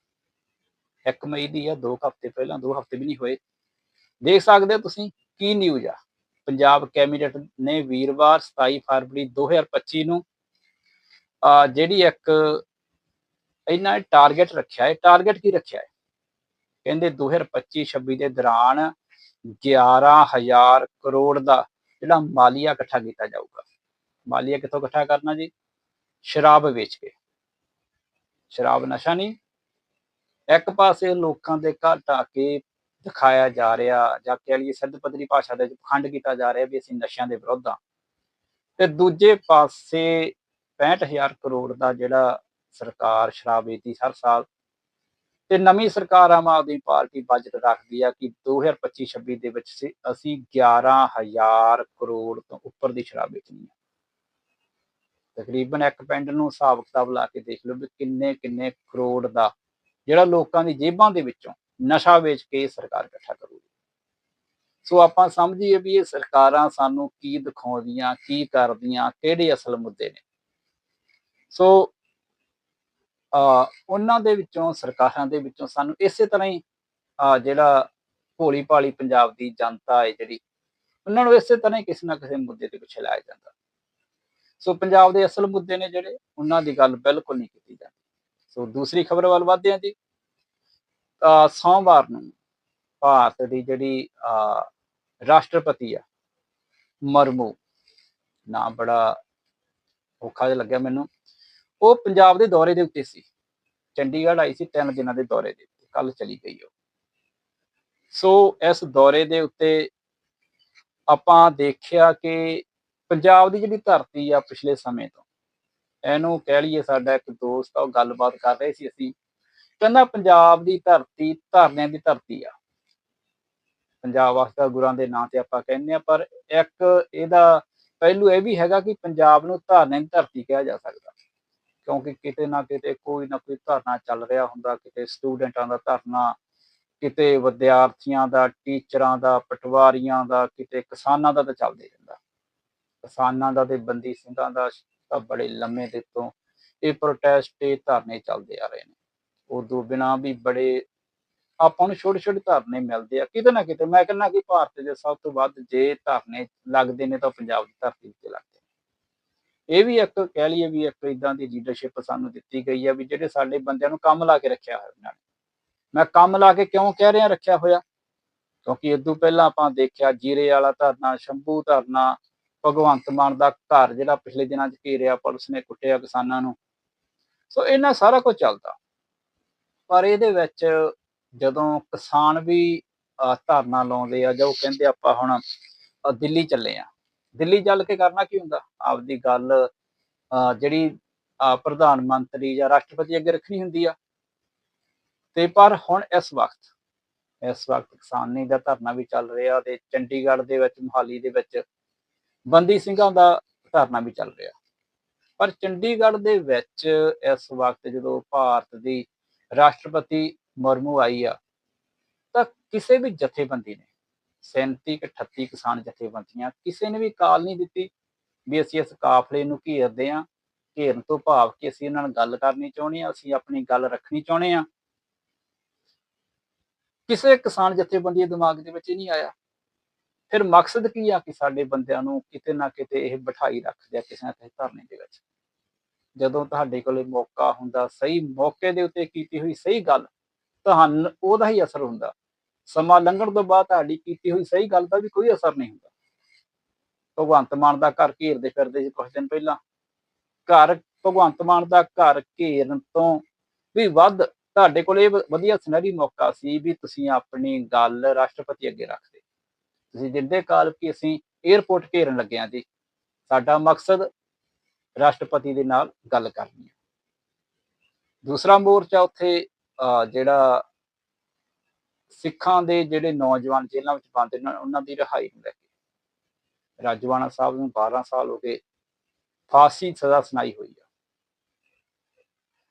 1 ਮਈ ਦੀ ਆ 2 ਹਫ਼ਤੇ ਪਹਿਲਾਂ 2 ਹਫ਼ਤੇ ਵੀ ਨਹੀਂ ਹੋਏ। ਦੇਖ ਸਕਦੇ ਹੋ ਤੁਸੀਂ ਕੀ ਨਿਊਜ਼ ਆ? ਪੰਜਾਬ ਕੈਬਨਿਟ ਨੇ ਵੀਰਵਾਰ 27 ਫਰਵਰੀ 2025 ਨੂੰ, ਆ, ਜਿਹੜੀ ਇੱਕ ਇਹਨਾਂ ਟਾਰਗੇਟ ਰੱਖਿਆ ਹੈ। ਟਾਰਗੇਟ ਕੀ ਰੱਖਿਆ ਹੈ? ਕਹਿੰਦੇ 2025-26 ਦੇ ਦੌਰਾਨ 11000 ਕਰੋੜ ਦਾ ਜਿਹੜਾ ਮਾਲੀਆ ਇਕੱਠਾ ਕੀਤਾ ਜਾਊਗਾ। ਮਾਲੀਆ ਕਿੱਥੋਂ ਇਕੱਠਾ ਕਰਨਾ ਜੀ? ਸ਼ਰਾਬ ਵੇਚ ਕੇ। ਸ਼ਰਾਬ ਨਸ਼ਾ ਨਹੀਂ। ਇੱਕ ਪਾਸੇ ਲੋਕਾਂ ਦੇ ਘਰ ਢਾਹ ਕੇ ਦਿਖਾਇਆ ਜਾ ਰਿਹਾ ਜਾਂ ਕਹਿ ਲਈਏ ਸਿੱਧ ਪੱਧਰੀ ਭਾਸ਼ਾ ਦੇ ਵਿੱਚ ਖੰਡ ਕੀਤਾ ਜਾ ਰਿਹਾ ਵੀ ਅਸੀਂ ਨਸ਼ਿਆਂ ਦੇ ਵਿਰੁੱਧ ਹਾਂ। ਤੇ ਦੂਜੇ ਪਾਸੇ 65000 ਕਰੋੜ ਦਾ ਜਿਹੜਾ ਸਰਕਾਰ ਸ਼ਰਾਬ ਵੇਚਦੀ ਹਰ ਸਾਲ ਤੇ ਨਵੀਂ ਸਰਕਾਰ ਆਮ ਆਦਮੀ ਪਾਰਟੀ ਬਜਟ ਰੱਖਦੀ ਆ ਕਿ 2025-26 ਦੇ ਵਿੱਚ ਸੇ- ਅਸੀਂ 11000 ਕਰੋੜ ਤੋਂ ਉੱਪਰ ਦੀ ਸ਼ਰਾਬ ਵੇਚਣੀ ਹੈ ਤਕਰੀਬਨ ਇੱਕ ਪਿੰਡ ਨੂੰ ਹਿਸਾਬ ਕਿਤਾਬ ਲਾ ਕੇ ਦੇਖ ਲਓ ਵੀ ਕਿੰਨੇ ਕਿੰਨੇ ਕਰੋੜ ਦਾ ਜਿਹੜਾ ਲੋਕਾਂ ਦੀ ਜੇਬਾਂ ਦੇ ਵਿੱਚੋਂ ਨਸ਼ਾ ਵੇਚ ਕੇ ਸਰਕਾਰ ਇਕੱਠਾ ਕਰੂਗੀ। ਸੋ ਆਪਾਂ ਸਮਝੀਏ ਵੀ ਇਹ ਸਰਕਾਰਾਂ ਸਾਨੂੰ ਕੀ ਦਿਖਾਉਂਦੀਆਂ, ਕੀ ਕਰਦੀਆਂ, ਕਿਹੜੇ ਅਸਲ ਮੁੱਦੇ ਨੇ। ਸੋ ਅ ਉਹਨਾਂ ਦੇ ਵਿੱਚੋਂ, ਸਰਕਾਰਾਂ ਦੇ ਵਿੱਚੋਂ ਸਾਨੂੰ ਇਸੇ ਤਰ੍ਹਾਂ ਹੀ ਜਿਹੜਾ ਭੋਲੀ ਭਾਲੀ ਪੰਜਾਬ ਦੀ ਜਨਤਾ ਹੈ ਜਿਹੜੀ, ਉਹਨਾਂ ਨੂੰ ਇਸੇ ਤਰ੍ਹਾਂ ਹੀ ਕਿਸੇ ਨਾ ਕਿਸੇ ਮੁੱਦੇ ਤੇ ਪਿੱਛੇ ਲਾਇਆ ਜਾਂਦਾ। ਸੋ ਪੰਜਾਬ ਦੇ ਅਸਲ ਮੁੱਦੇ ਨੇ ਜਿਹੜੇ, ਉਹਨਾਂ ਦੀ ਗੱਲ ਬਿਲਕੁਲ ਨਹੀਂ ਕੀਤੀ ਜਾਂਦੀ। ਸੋ ਦੂਸਰੀ ਖਬਰ ਵੱਲ ਵਧਦੇ ਹਾਂ ਜੀ। ਸੋਮਵਾਰ ਨੂੰ ਭਾਰਤ ਦੀ ਜਿਹੜੀ ਅ ਰਾਸ਼ਟਰਪਤੀ ਆ, ਮਰਮੂ, ਨਾਮ ਬੜਾ ਔਖਾ ਜਿਹਾ ਲੱਗਿਆ ਮੈਨੂੰ। ਉਹ ਪੰਜਾਬ ਦੇ ਦੌਰੇ ਦੇ ਉੱਤੇ ਸੀ। ਚੰਡੀਗੜ੍ਹ ਆਈ ਸੀ ਤਿੰਨ ਦਿਨਾਂ ਦੇ ਦੌਰੇ ਦੇ ਉੱਤੇ ਕੱਲ ਚਲੀ ਗਈ ਉਹ। ਸੋ ਇਸ ਦੌਰੇ ਦੇ ਉੱਤੇ ਆਪਾਂ ਦੇਖਿਆ ਕਿ ਪੰਜਾਬ ਦੀ ਜਿਹੜੀ ਧਰਤੀ ਆ ਪਿਛਲੇ ਸਮੇਂ ਤੋਂ, ਇਹਨੂੰ ਕਹਿ ਲਈਏ ਸਾਡਾ ਇੱਕ ਦੋਸਤ ਆ, ਉਹ ਗੱਲਬਾਤ ਕਰ ਰਹੇ ਸੀ ਅਸੀਂ। ਕਹਿੰਦਾ ਪੰਜਾਬ ਦੀ ਧਰਤੀ, ਧਰਨਿਆਂ ਦੀ ਧਰਤੀ ਆ। ਪੰਜਾਬ ਵਾਸਤੇ ਗੁਰਾਂ ਦੇ ਨਾਂ ਤੇ ਆਪਾਂ ਕਹਿੰਦੇ ਆ ਪਰ ਇੱਕ ਇਹਦਾ ਪਹਿਲੂ ਇਹ ਵੀ ਹੈਗਾ ਕਿ ਪੰਜਾਬ ਨੂੰ ਧਰਨਿਆਂ ਦੀ ਧਰਤੀ ਕਿਹਾ ਜਾ ਸਕਦਾ। ਕਿਉਂਕਿ ਕਿਤੇ ਨਾ ਕਿਤੇ ਕੋਈ ਨਾ ਕੋਈ ਧਰਨਾ ਚੱਲ ਰਿਹਾ ਹੁੰਦਾ, ਕਿਤੇ ਸਟੂਡੈਂਟਾਂ ਦਾ ਧਰਨਾ, ਕਿਤੇ ਵਿਦਿਆਰਥੀਆਂ ਦਾ, ਟੀਚਰਾਂ ਦਾ, ਪਟਵਾਰੀਆਂ ਦਾ, ਕਿਤੇ ਕਿਸਾਨਾਂ ਦਾ ਤਾਂ ਚੱਲਦੇ ਰਹਿੰਦਾ। ਕਿਸਾਨਾਂ ਦਾ ਤੇ ਬੰਦੀ ਸਿੰਘਾਂ ਦਾ ਤਾਂ ਬੜੇ ਲੰਮੇ ਦਿਨ ਤੋਂ ਇਹ ਪ੍ਰੋਟੈਸਟ ਇਹ ਧਰਨੇ ਚੱਲਦੇ ਆ ਰਹੇ ਨੇ। ਉਦੋਂ ਬਿਨਾ ਵੀ ਬੜੇ ਆਪਾਂ ਨੂੰ ਛੋਟੇ ਛੋਟੇ ਧਰਨੇ ਮਿਲਦੇ ਆ, ਕਿਤੇ ਨਾ ਕਿਤੇ, ਮੈਂ ਕਹਿੰਦਾ ਕਿ ਭਾਰਤ ਦੇ ਸਭ ਤੋਂ ਵੱਧ ਜੇ ਧਰਨੇ ਲੱਗਦੇ ਨੇ ਤਾਂ ਪੰਜਾਬ ਦੀ ਧਰਤੀ ਉੱਤੇ ਲੱਗਦੇ ਨੇ। ਇਹ ਵੀ ਇੱਕ ਕਹਿ ਲਈਏ ਵੀ ਇੱਕ ਇਦਾਂ ਦੀ ਲੀਡਰਸ਼ਿਪ ਸਾਨੂੰ ਦਿੱਤੀ ਗਈ ਹੈ ਵੀ ਜਿਹੜੇ ਸਾਡੇ ਬੰਦਿਆਂ ਨੂੰ ਕੰਮ ਲਾ ਕੇ ਰੱਖਿਆ ਹੋਇਆ ਉਹਨਾਂ ਨੇ। ਮੈਂ ਕੰਮ ਲਾ ਕੇ ਕਿਉਂ ਕਹਿ ਰਿਹਾ ਰੱਖਿਆ ਹੋਇਆ? ਕਿਉਂਕਿ ਇਦੋਂ ਪਹਿਲਾਂ ਆਪਾਂ ਦੇਖਿਆ ਜੀਰੇ ਵਾਲਾ ਧਰਨਾ, ਸ਼ੰਭੂ ਧਰਨਾ, ਭਗਵੰਤ ਮਾਨ ਦਾ ਘਰ ਜਿਹੜਾ ਪਿਛਲੇ ਦਿਨਾਂ 'ਚ ਘੇਰਿਆ, ਪੁਲਿਸ ਨੇ ਕੁੱਟਿਆ ਕਿਸਾਨਾਂ ਨੂੰ। ਸੋ ਇਹਨਾਂ ਸਾਰਾ ਕੁਝ ਚੱਲਦਾ। ਪਰ ਇਹਦੇ ਵਿੱਚ ਜਦੋਂ ਕਿਸਾਨ ਵੀ ਧਰਨਾ ਲਾਉਂਦੇ ਆ ਜਾਂ ਉਹ ਕਹਿੰਦੇ ਆਪਾਂ ਹੁਣ ਦਿੱਲੀ ਚੱਲੇ ਆ। ਦਿੱਲੀ ਚੱਲ ਕੇ ਕਰਨਾ ਕੀ ਹੁੰਦਾ? ਆਪਦੀ ਗੱਲ ਜਿਹੜੀ ਪ੍ਰਧਾਨ ਮੰਤਰੀ ਜਾਂ ਰਾਸ਼ਟਰਪਤੀ ਅੱਗੇ ਰੱਖਣੀ ਹੁੰਦੀ ਆ। ਤੇ ਪਰ ਹੁਣ ਇਸ ਵਕਤ ਇਸ ਵਕਤ ਕਿਸਾਨੀ ਦਾ ਧਰਨਾ ਵੀ ਚੱਲ ਰਿਹਾ ਤੇ ਚੰਡੀਗੜ੍ਹ ਦੇ ਵਿੱਚ, ਮੁਹਾਲੀ ਦੇ ਵਿੱਚ ਬੰਦੀ ਸਿੰਘਾਂ ਦਾ ਧਰਨਾ ਵੀ ਚੱਲ ਰਿਹਾ। ਪਰ ਚੰਡੀਗੜ੍ਹ ਦੇ ਵਿੱਚ ਇਸ ਵਕਤ ਜਦੋਂ ਭਾਰਤ ਦੀ ਰਾਸ਼ਟਰਪਤੀ ਮਰਮੂ ਆਈ ਆ, ਤਾਂ ਕਿਸੇ ਵੀ ਜਥੇਬੰਦੀ ਨੇ 37 ਕਿ 38 ਕਿਸਾਨ ਜਥੇਬੰਦੀਆਂ, ਕਿਸੇ ਨੇ ਵੀ ਕਾਲ ਨਹੀਂ ਦਿੱਤੀ ਵੀ ਅਸੀਂ ਇਸ ਕਾਫਲੇ ਨੂੰ ਘੇਰਦੇ ਆ ਘੇਰਨ ਤੋਂ ਭਾਵ ਕਿ ਅਸੀਂ ਇਹਨਾਂ ਨਾਲ ਗੱਲ ਕਰਨੀ ਚਾਹੁੰਦੇ ਆ ਅਸੀਂ ਆਪਣੀ ਗੱਲ ਰੱਖਣੀ ਚਾਹੁੰਦੇ ਆ ਕਿਸੇ ਕਿਸਾਨ ਜਥੇਬੰਦੀ ਦੇ ਦਿਮਾਗ ਦੇ ਵਿੱਚ ਇਹ ਨਹੀਂ ਆਇਆ। ਫਿਰ ਮਕਸਦ ਕੀ ਆ ਕਿ ਸਾਡੇ ਬੰਦਿਆਂ ਨੂੰ ਕਿਤੇ ਨਾ ਕਿਤੇ ਇਹ ਬਿਠਾਈ ਰੱਖਦੇ ਆ ਕਿਸੇ ਨਾ ਕਿਸੇ ਧਰਨੇ ਦੇ ਵਿੱਚ? ਜਦੋਂ ਤੁਹਾਡੇ ਕੋਲੇ ਮੌਕਾ ਹੁੰਦਾ, ਸਹੀ ਮੌਕੇ ਦੇ ਉੱਤੇ ਕੀਤੀ ਹੋਈ ਸਹੀ ਗੱਲ, ਤੁਹਾਨੂੰ ਉਹਦਾ ਹੀ ਅਸਰ ਹੁੰਦਾ। ਸਮਾਂ ਲੰਘਣ ਤੋਂ ਬਾਅਦ ਤੁਹਾਡੀ ਕੀਤੀ ਹੋਈ ਸਹੀ ਗੱਲ ਦਾ ਵੀ ਕੋਈ ਅਸਰ ਨਹੀਂ ਹੁੰਦਾ। ਭਗਵੰਤ ਮਾਨ ਦਾ ਘਰ ਘੇਰਦੇ ਫਿਰਦੇ ਸੀ ਕੁਝ ਦਿਨ ਪਹਿਲਾਂ। ਘਰ, ਭਗਵੰਤ ਮਾਨ ਦਾ ਘਰ ਘੇਰਨ ਤੋਂ ਵੀ ਵੱਧ ਤੁਹਾਡੇ ਕੋਲ ਇਹ ਵਧੀਆ ਸੁਨਹਿਰੀ ਮੌਕਾ ਸੀ ਵੀ ਤੁਸੀਂ ਆਪਣੀ ਗੱਲ ਰਾਸ਼ਟਰਪਤੀ ਅੱਗੇ ਰੱਖਦੇ। ਤੁਸੀਂ ਦਿੰਦੇ ਕਾਲ ਕਿ ਅਸੀਂ 에ਅਰਪੋਰਟ ਘੇਰਨ ਲੱਗੇ ਹਾਂ ਜੀ। ਸਾਡਾ ਮਕਸਦ ਰਾਸ਼ਟਰਪਤੀ ਦੇ ਨਾਲ ਗੱਲ ਕਰਨੀ ਹੈ। ਦੂਸਰਾ ਮੋਰਚਾ ਉੱਥੇ ਅਹ, ਜਿਹੜਾ ਸਿੱਖਾਂ ਦੇ ਜਿਹੜੇ ਨੌਜਵਾਨ ਜੇਲ੍ਹਾਂ ਵਿੱਚ ਬੰਦ ਨੇ ਉਹਨਾਂ ਦੀ ਰਿਹਾਈ ਨੂੰ ਲੈ ਕੇ। ਰਾਜਵਾਨਾ ਸਾਹਿਬ ਨੂੰ 12 ਸਾਲ ਹੋ ਗਏ ਫਾਂਸੀ ਦੀ ਸਜ਼ਾ ਸੁਣਾਈ ਹੋਈ ਆ।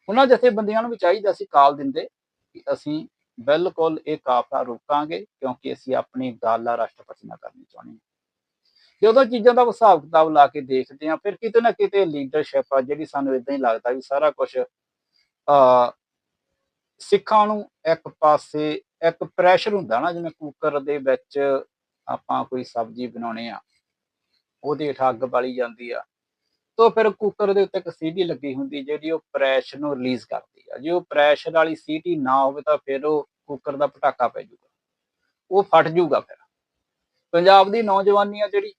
ਉਹਨਾਂ ਜਥੇਬੰਦੀਆਂ ਨੂੰ ਵੀ ਚਾਹੀਦਾ ਸੀ ਕਾਲ ਦਿੰਦੇ ਕਿ ਅਸੀਂ ਬਿਲਕੁਲ ਇਹ ਕਾਫਲਾ ਰੋਕਾਂਗੇ ਕਿਉਂਕਿ ਅਸੀਂ ਆਪਣੀ ਗੱਲ ਆ ਰਾਸ਼ਟਰਪਤੀ ਨਾਲ ਕਰਨੀ ਚਾਹੁੰਦੇ ਹਾਂ। ਜਦੋਂ ਚੀਜ਼ਾਂ ਦਾ ਹਿਸਾਬ ਕਿਤਾਬ ਲਾ ਕੇ ਦੇਖਦੇ ਆ ਫਿਰ ਕਿਤੇ ਨਾ ਕਿਤੇ ਲੀਡਰਸ਼ਿਪ ਆ ਜਿਹੜੀ ਸਾਨੂੰ ਇਦਾਂ ਹੀ ਲੱਗਦਾ ਵੀ ਸਾਰਾ ਕੁਝ ਅ ਸਿੱਖਾਂ ਨੂੰ ਇੱਕ ਪਾਸੇ ਇੱਕ ਪ੍ਰੈਸ਼ਰ ਹੁੰਦਾ ਨਾ, ਜਿਵੇਂ ਕੁੱਕਰ ਦੇ ਵਿੱਚ ਆਪਾਂ ਕੋਈ ਸਬਜ਼ੀ ਬਣਾਉਣੇ ਆ, ਉਹਦੇ ਹੇਠ ਅੱਗ ਬਾਲੀ ਜਾਂਦੀ ਆ, ਤੋਂ ਫਿਰ ਕੁੱਕਰ ਦੇ ਉੱਤੇ ਇੱਕ ਸੀਟੀ ਲੱਗੀ ਹੁੰਦੀ ਜਿਹੜੀ ਉਹ ਪ੍ਰੈਸ਼ਰ ਨੂੰ ਰਿਲੀਜ਼ ਕਰਦੀ ਆ। ਜੇ ਉਹ ਪ੍ਰੈਸ਼ਰ ਵਾਲੀ ਸੀਟੀ ਨਾ ਹੋਵੇ ਤਾਂ ਫਿਰ ਉਹ ਕੁੱਕਰ ਦਾ ਪਟਾਕਾ ਪੈ ਜਾਊਗਾ, ਉਹ ਫਟ ਜਾਊਗਾ ਫਿਰ। ਪੰਜਾਬ ਦੀ ਨੌਜਵਾਨੀ ਆ ਜਿਹੜੀ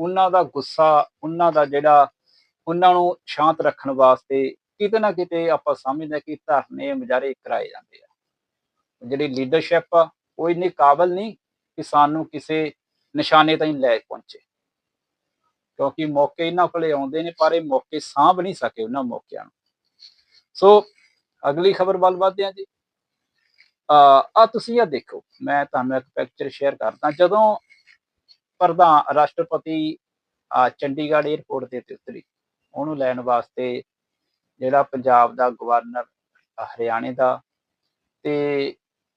ਉਹਨਾਂ ਦਾ ਗੁੱਸਾ, ਉਹਨਾਂ ਦਾ ਜਿਹੜਾ ਉਹਨਾਂ ਨੂੰ ਸ਼ਾਂਤ ਰੱਖਣ ਵਾਸਤੇ ਕਿਤੇ ਨਾ ਕਿਤੇ ਆਪਾਂ ਸਮਝਦੇ ਹਾਂ ਕਿ ਧਰਨੇ ਮੁਜ਼ਾਹਰੇ ਕਰਾਏ ਜਾਂਦੇ ਆ। ਜਿਹੜੀ ਲੀਡਰਸ਼ਿਪ ਆ, ਉਹ ਇੰਨੀ ਕਾਬਲ ਨਹੀਂ ਕਿ ਸਾਨੂੰ ਕਿਸੇ ਨਿਸ਼ਾਨੇ ਤਾਈਂ ਲੈ ਪਹੁੰਚੇ। ਕਿਉਂਕਿ ਮੌਕੇ ਇਹਨਾਂ ਕੋਲੇ ਆਉਂਦੇ ਨੇ, ਪਰ ਇਹ ਮੌਕੇ ਸਾਂਭ ਨਹੀਂ ਸਕੇ ਉਹਨਾਂ ਮੌਕਿਆਂ ਨੂੰ। ਸੋ ਅਗਲੀ ਖਬਰ ਵੱਲ ਵਧਦੇ ਹਾਂ ਜੀ। ਆ ਤੁਸੀਂ ਇਹ ਦੇਖੋ, ਮੈਂ ਤੁਹਾਨੂੰ ਇੱਕ ਪਿਕਚਰ ਸ਼ੇਅਰ ਕਰਦਾ। ਜਦੋਂ ਪ੍ਰਧਾਨ, ਰਾਸ਼ਟਰਪਤੀ ਚੰਡੀਗੜ੍ਹ 에ਅਰਪੋਰਟ ਦੇ ਉੱਤੇ ਉਤਰੀ। ਉਹਨੂੰ ਲੈਣ ਵਾਸਤੇ ਜਿਹੜਾ ਪੰਜਾਬ ਦਾ ਗਵਰਨਰ ਹਰਿਆਣੇ ਦਾ ਤੇ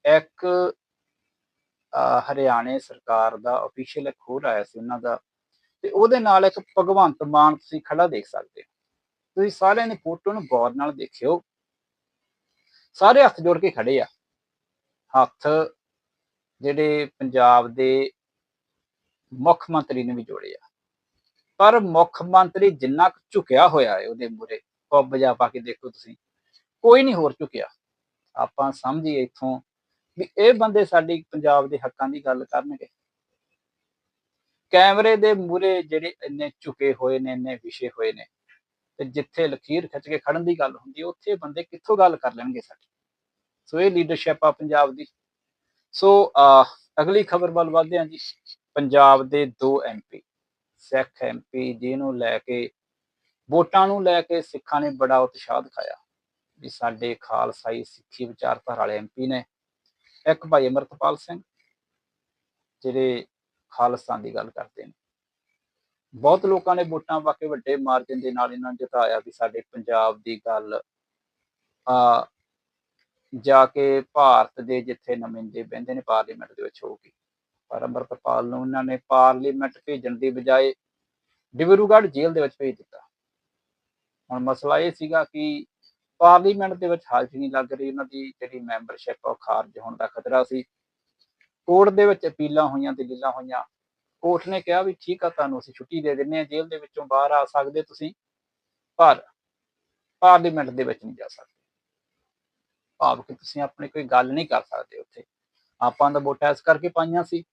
ਇੱਕ ਹਰਿਆਣੇ ਸਰਕਾਰ ਦਾ ਅਫੀਸ਼ੀਅਲ ਇੱਕ ਹੋਰ ਆਇਆ ਸੀ ਉਹਨਾਂ ਦਾ ਤੇ ਉਹਦੇ ਨਾਲ ਇੱਕ ਭਗਵੰਤ ਮਾਨ ਤੁਸੀਂ ਖੜਾ ਦੇਖ ਸਕਦੇ ਹੋ। ਤੁਸੀਂ ਸਾਰਿਆਂ ਨੇ ਫੋਟੋ ਨੂੰ ਗੌਰ ਨਾਲ ਦੇਖਿਓ। ਸਾਰੇ ਹੱਥ ਜੋੜ ਕੇ ਖੜੇ ਆ। ਹੱਥ ਜਿਹੜੇ ਪੰਜਾਬ ਦੇ ਮੁੱਖ ਮੰਤਰੀ ਨੇ ਵੀ ਜੋੜੇ ਆ। ਪਰ ਮੁੱਖ ਮੰਤਰੀ ਜਿੰਨਾ ਕੁ ਝੁਕਿਆ ਹੋਇਆ ਹੈ ਉਹਦੇ ਮੂਰੇ ਪੱਬ ਜਾ ਪਾ ਕੇ ਦੇਖੋ ਤੁਸੀਂ ਕੋਈ ਨਹੀਂ ਹੋਰ ਝੁਕਿਆ। ਆਪਾਂ ਸਮਝੀਏ ਇੱਥੋਂ ਵੀ ਇਹ ਬੰਦੇ ਸਾਡੀ ਪੰਜਾਬ ਦੇ ਹੱਕਾਂ ਦੀ ਗੱਲ ਕਰਨਗੇ। ਕੈਮਰੇ ਦੇ ਮੂਰੇ ਜਿਹੜੇ ਇੰਨੇ ਝੁਕੇ ਹੋਏ ਨੇ ਇੰਨੇ ਵਿਸ਼ੇ ਹੋਏ ਨੇ ਤੇ ਜਿੱਥੇ ਲਖੀਰ ਖਿੱਚ ਕੇ ਖੜਨ ਦੀ ਗੱਲ ਹੁੰਦੀ ਉੱਥੇ ਬੰਦੇ ਕਿੱਥੋਂ ਗੱਲ ਕਰ ਲੈਣਗੇ ਸਾਡੀ? ਸੋ ਇਹ ਲੀਡਰਸ਼ਿਪ ਆ ਪੰਜਾਬ ਦੀ। ਸੋ ਅਹ, ਅਗਲੀ ਖਬਰ ਵੱਲ ਵਧਦੇ ਹਾਂ ਜੀ। ਪੰਜਾਬ ਦੇ ਦੋ ਐਮਪੀ ਸਿੱਖ ਐਮਪੀ ਜਿਹਨੂੰ ਲੈ ਕੇ, ਵੋਟਾਂ ਨੂੰ ਲੈ ਕੇ ਸਿੱਖਾਂ ਨੇ ਬੜਾ ਉਤਸ਼ਾਹ ਦਿਖਾਇਆ ਵੀ ਸਾਡੇ ਖਾਲਸਾਈ ਸਿੱਖੀ ਵਿਚਾਰਧਾਰਾ ਵਾਲੇ ਐਮਪੀ ਨੇ। ਇੱਕ ਭਾਈ ਅਮਰਤਪਾਲ ਸਿੰਘ ਜਿਹੜੇ ਖਾਲਸਤਾਨ ਦੀ ਗੱਲ ਕਰਦੇ ਨੇ। ਬਹੁਤ ਲੋਕਾਂ ਨੇ ਵੋਟਾਂ ਪਾ ਕੇ ਵੱਡੇ ਮਾਰਜਨ ਦੇ ਨਾਲ ਇਹਨਾਂ ਨੂੰ ਜਿਤਾਇਆ ਵੀ ਸਾਡੇ ਪੰਜਾਬ ਦੀ ਗੱਲ, ਆ ਜਾ ਕੇ ਭਾਰਤ ਦੇ ਜਿੱਥੇ ਨੁਮਾਇੰਦੇ ਬਹਿੰਦੇ ਨੇ, ਪਾਰਲੀਮੈਂਟ ਦੇ ਵਿੱਚ ਹੋਊਗੀ ਪਰ ਅੰਮ੍ਰਿਤਪਾਲ ਨੂੰ ਉਹਨਾਂ ਨੇ ਪਾਰਲੀਮੈਂਟ ਭੇਜਣ ਦੀ ਬਜਾਏ ਡਿਬਰੂਗੜ੍ਹ ਜੇਲ੍ਹ ਦੇ ਵਿੱਚ ਭੇਜ ਦਿੱਤਾ। ਹੁਣ ਮਸਲਾ ਇਹ ਸੀਗਾ ਕਿ ਪਾਰਲੀਮੈਂਟ ਦੇ ਵਿੱਚ ਹਾਜ਼ਰੀ ਨਹੀਂ ਲੱਗ ਰਹੀ। ਉਹਨਾਂ ਦੀ ਜਿਹੜੀ ਮੈਂਬਰਸ਼ਿਪ ਉਹ ਖਾਰਜ ਹੋਣ ਦਾ ਖਤਰਾ ਸੀ। ਕੋਰਟ ਦੇ ਵਿੱਚ ਅਪੀਲਾਂ ਹੋਈਆਂ ਦਲੀਲਾਂ ਹੋਈਆਂ। ਕੋਰਟ ਨੇ ਕਿਹਾ ਵੀ ਠੀਕ ਆ, ਤੁਹਾਨੂੰ ਅਸੀਂ ਛੁੱਟੀ ਦੇ ਦਿੰਨੇ ਆ ਜੇਲ੍ਹ ਦੇ ਵਿੱਚੋਂ ਬਾਹਰ ਆ ਸਕਦੇ ਤੁਸੀਂ, ਪਰ ਪਾਰਲੀਮੈਂਟ ਦੇ ਵਿੱਚ ਨਹੀਂ ਜਾ ਸਕਦੇ। ਭਾਵ ਕਿ ਤੁਸੀਂ ਆਪਣੀ ਕੋਈ ਗੱਲ ਨਹੀਂ ਕਰ ਸਕਦੇ ਉੱਥੇ। ਆਪਾਂ ਤਾਂ ਵੋਟਾਂ ਇਸ ਕਰਕੇ ਪਾਈਆਂ ਸੀ।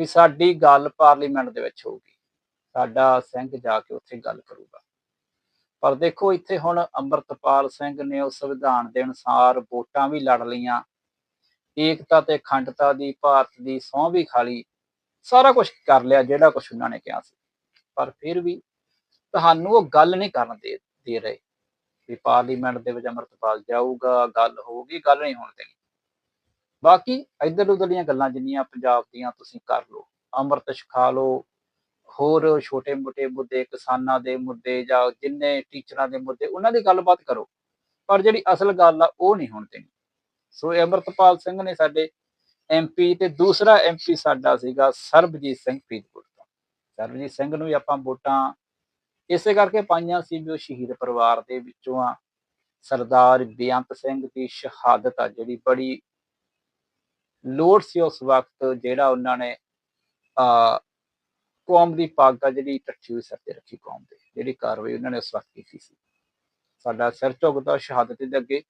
ਵੀ ਸਾਡੀ ਗੱਲ ਪਾਰਲੀਮੈਂਟ ਦੇ ਵਿੱਚ ਹੋਊਗੀ। ਸਾਡਾ ਸਿੰਘ ਜਾ ਕੇ ਉੱਥੇ ਗੱਲ ਕਰੂਗਾ। ਪਰ ਦੇਖੋ, ਇੱਥੇ ਹੁਣ ਅੰਮ੍ਰਿਤਪਾਲ ਸਿੰਘ ਨੇ ਉਸ ਸੰਵਿਧਾਨ ਦੇ ਅਨੁਸਾਰ ਵੋਟਾਂ ਵੀ ਲੜ ਲਈਆਂ। ਏਕਤਾ ਤੇ ਅਖੰਡਤਾ ਦੀ, ਭਾਰਤ ਦੀ ਸਹੁੰ ਵੀ ਖਾਲੀ ਸਾਰਾ ਕੁਝ ਕਰ ਲਿਆ ਜਿਹੜਾ ਕੁਝ ਉਹਨਾਂ ਨੇ ਕਿਹਾ ਸੀ। ਪਰ ਫਿਰ ਵੀ ਤੁਹਾਨੂੰ ਉਹ ਗੱਲ ਨਹੀਂ ਕਰਨ ਦੇ ਦੇ ਰਹੇ। ਵੀ ਪਾਰਲੀਮੈਂਟ ਦੇ ਵਿੱਚ ਅੰਮ੍ਰਿਤਪਾਲ ਜਾਊਗਾ, ਗੱਲ ਹੋਊਗੀ, ਗੱਲ ਨਹੀਂ ਹੋਣ ਦੇਣੀ। ਬਾਕੀ ਇੱਧਰ ਉੱਧਰ ਦੀਆਂ ਗੱਲਾਂ ਜਿੰਨੀਆਂ ਪੰਜਾਬ ਦੀਆਂ ਤੁਸੀਂ ਕਰ ਲਓ, ਅੰਮ੍ਰਿਤ ਛਕਾ ਲਓ, ਹੋਰ ਛੋਟੇ ਮੋਟੇ ਮੁੱਦੇ, ਕਿਸਾਨਾਂ ਦੇ ਮੁੱਦੇ ਜਾਂ ਜਿੰਨੇ ਟੀਚਰਾਂ ਦੇ ਮੁੱਦੇ, ਉਹਨਾਂ ਦੀ ਗੱਲਬਾਤ ਕਰੋ, ਪਰ ਜਿਹੜੀ ਅਸਲ ਗੱਲ ਆ ਉਹ ਨਹੀਂ ਹੋਣ ਦੇਣੀ। ਸੋ ਇਹ ਅੰਮ੍ਰਿਤਪਾਲ ਸਿੰਘ ਨੇ ਸਾਡੇ ਐਮਪੀ ਤੇ ਦੂਸਰਾ ਐਮਪੀ ਸਾਡਾ ਸੀਗਾ ਸਰਬਜੀਤ ਸਿੰਘ ਫਰੀਦਕੋਟ ਤੋਂ। ਸਰਬਜੀਤ ਸਿੰਘ ਨੂੰ ਵੀ ਆਪਾਂ ਵੋਟਾਂ ਇਸੇ ਕਰਕੇ ਪਾਈਆਂ ਸੀ ਵੀ ਉਹ ਸ਼ਹੀਦ ਪਰਿਵਾਰ ਦੇ ਵਿੱਚੋਂ ਆ। ਸਰਦਾਰ ਬੇਅੰਤ ਸਿੰਘ ਦੀ ਸ਼ਹਾਦਤ ਆ, ਜਿਹੜੀ ਬੜੀ ਲੋੜ ਸੀ ਉਸ ਵਕਤ ਜਿਹੜਾ ਉਹਨਾਂ ਨੇ ਆ ਕੌਮ ਦੀ ਪੱਗ ਜਿਹੜੀ ਟੱਠੀ ਹੋਈ ਸਿਰ ਤੇ ਰੱਖੀ ਕੌਮ ਦੇ ਜਿਹੜੀ ਕਾਰਵਾਈ ਉਹਨਾਂ ਨੇ ਉਸ ਵਕਤ ਕੀਤੀ ਸੀ। ਸਾਡਾ ਸਿਰ ਝੁਕਦਾ ਸ਼ਹਾਦਤ ਦੇ ਅੱਗੇ।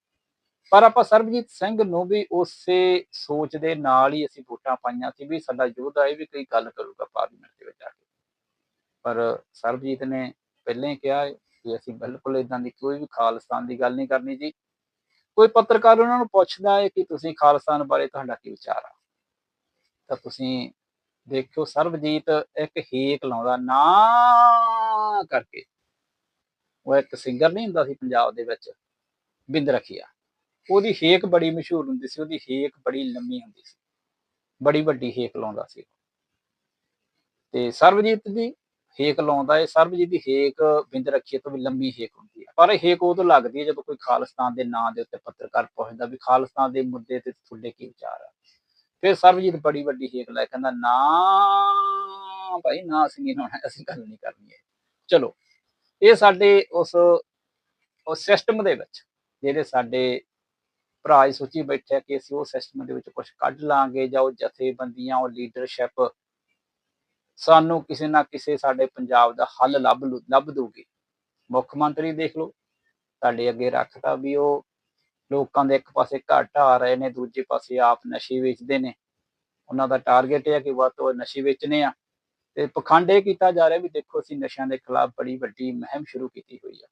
ਪਰ ਆਪਾਂ ਸਰਬਜੀਤ ਸਿੰਘ ਨੂੰ ਵੀ ਉਸੇ ਸੋਚ ਦੇ ਨਾਲ ਹੀ ਅਸੀਂ ਵੋਟਾਂ ਪਾਈਆਂ ਸੀ ਵੀ ਸਾਡਾ ਯੋਧਾ ਇਹ ਵੀ ਕੋਈ ਗੱਲ ਕਰੂਗਾ ਪਾਰਲੀਮੈਂਟ ਦੇ ਵਿੱਚ ਆ ਕੇ। ਪਰ ਸਰਬਜੀਤ ਨੇ ਪਹਿਲਾਂ ਹੀ ਕਿਹਾ ਹੈ ਕਿ ਅਸੀਂ ਬਿਲਕੁਲ ਇਦਾਂ ਦੀ ਕੋਈ ਵੀ ਖਾਲਿਸਤਾਨ ਦੀ ਗੱਲ ਨਹੀਂ ਕਰਨੀ ਜੀ। ਕੋਈ ਪੱਤਰਕਾਰ ਉਹਨਾਂ ਨੂੰ ਪੁੱਛਦਾ ਹੈ ਕਿ ਤੁਸੀਂ ਖਾਲਿਸਤਾਨ ਬਾਰੇ ਤੁਹਾਡਾ ਕੀ ਵਿਚਾਰ ਆ? ਤਾਂ ਤੁਸੀਂ ਦੇਖਿਓ ਸਰਬਜੀਤ ਇੱਕ ਹੇਕ ਲਾਉਂਦਾ, ਨਾ ਕਰਕੇ। ਉਹ ਇੱਕ ਸਿੰਗਰ ਨਹੀਂ ਹੁੰਦਾ ਸੀ ਪੰਜਾਬ ਦੇ ਵਿੱਚ ਬਿੰਦ ਰਖੀਆ ਉਹਦੀ ਹੇਕ ਬੜੀ ਮਸ਼ਹੂਰ ਹੁੰਦੀ ਸੀ, ਉਹਦੀ ਹੇਕ ਬੜੀ ਲੰਮੀ ਹੁੰਦੀ ਸੀ। ਬੜੀ ਵੱਡੀ ਹੇਕ ਲਾਉਂਦਾ ਸੀ। ਤੇ ਸਰਬਜੀਤ ਦੀ ਹੇਕ ਲਾਉਂਦਾ ਹੈ ਸਰਬਜੀਤ ਦੀ ਹੇਕ ਬਿੰਦ ਰੱਖੀਏ ਤੋਂ ਵੀ ਲੰਮੀ ਹੇਕ ਹੁੰਦੀ ਹੈ। ਪਰ ਇਹ ਹੇਕ ਉਦੋਂ ਲੱਗਦੀ ਹੈ ਜਦੋਂ ਕੋਈ ਖਾਲਿਸਤਾਨ ਦੇ ਨਾਂ ਦੇ ਉੱਤੇ ਪੱਤਰਕਾਰ ਪਹੁੰਚਦਾ ਵੀ ਖਾਲਿਸਤਾਨ ਦੇ ਮੁੱਦੇ ਤੇ ਤੁਹਾਡੇ ਕੀ ਵਿਚਾਰ ਆ? ਫਿਰ ਸਰਬਜੀਤ ਬੜੀ ਵੱਡੀ ਹੇਕ ਲੈ ਕਹਿੰਦਾ, ਨਾ ਭਾਈ, ਨਾ ਅਸੀਂ ਨਹੀਂ ਲਾਉਣਾ, ਅਸੀਂ ਗੱਲ ਨਹੀਂ ਕਰਨੀ ਹੈ। ਚਲੋ, ਇਹ ਸਾਡੇ ਉਸ ਉਸ ਸਿਸਟਮ ਦੇ ਵਿੱਚ ਜਿਹੜੇ ਸਾਡੇ ਭਰਾ ਹੀ ਸੋਚੀ ਬੈਠੇ ਕਿ ਅਸੀਂ ਉਹ ਸਿਸਟਮ ਦੇ ਵਿੱਚ ਕੁਝ ਕੱਢ ਲਾਂਗੇ ਜਾਂ ਉਹ ਜਥੇਬੰਦੀਆਂ, ਉਹ ਲੀਡਰਸ਼ਿਪ ਸਾਨੂੰ ਕਿਸੇ ਨਾ ਕਿਸੇ ਸਾਡੇ ਪੰਜਾਬ ਦਾ ਹੱਲ ਲੱਭ ਲੂ- ਲੱਭ ਦੂਗੀ ਮੁੱਖ ਮੰਤਰੀ ਦੇਖ ਲਓ, ਤੁਹਾਡੇ ਅੱਗੇ ਰੱਖਦਾ ਵੀ ਉਹ ਲੋਕਾਂ ਦੇ ਇੱਕ ਪਾਸੇ ਘੱਟ ਆ ਰਹੇ ਨੇ, ਦੂਜੇ ਪਾਸੇ ਆਪ ਨਸ਼ੇ ਵੇਚਦੇ ਨੇ। ਉਹਨਾਂ ਦਾ ਟਾਰਗੇਟ ਇਹ ਹੈ ਕਿ ਵੱਧ ਤੋਂ ਨਸ਼ੇ ਵੇਚਣੇ ਆ। ਤੇ ਪਖੰਡ ਇਹ ਕੀਤਾ ਜਾ ਰਿਹਾ ਵੀ ਦੇਖੋ, ਅਸੀਂ ਨਸ਼ਿਆਂ ਦੇ ਖਿਲਾਫ ਬੜੀ ਵੱਡੀ ਮੁਹਿੰਮ ਸ਼ੁਰੂ ਕੀਤੀ ਹੋਈ ਆ।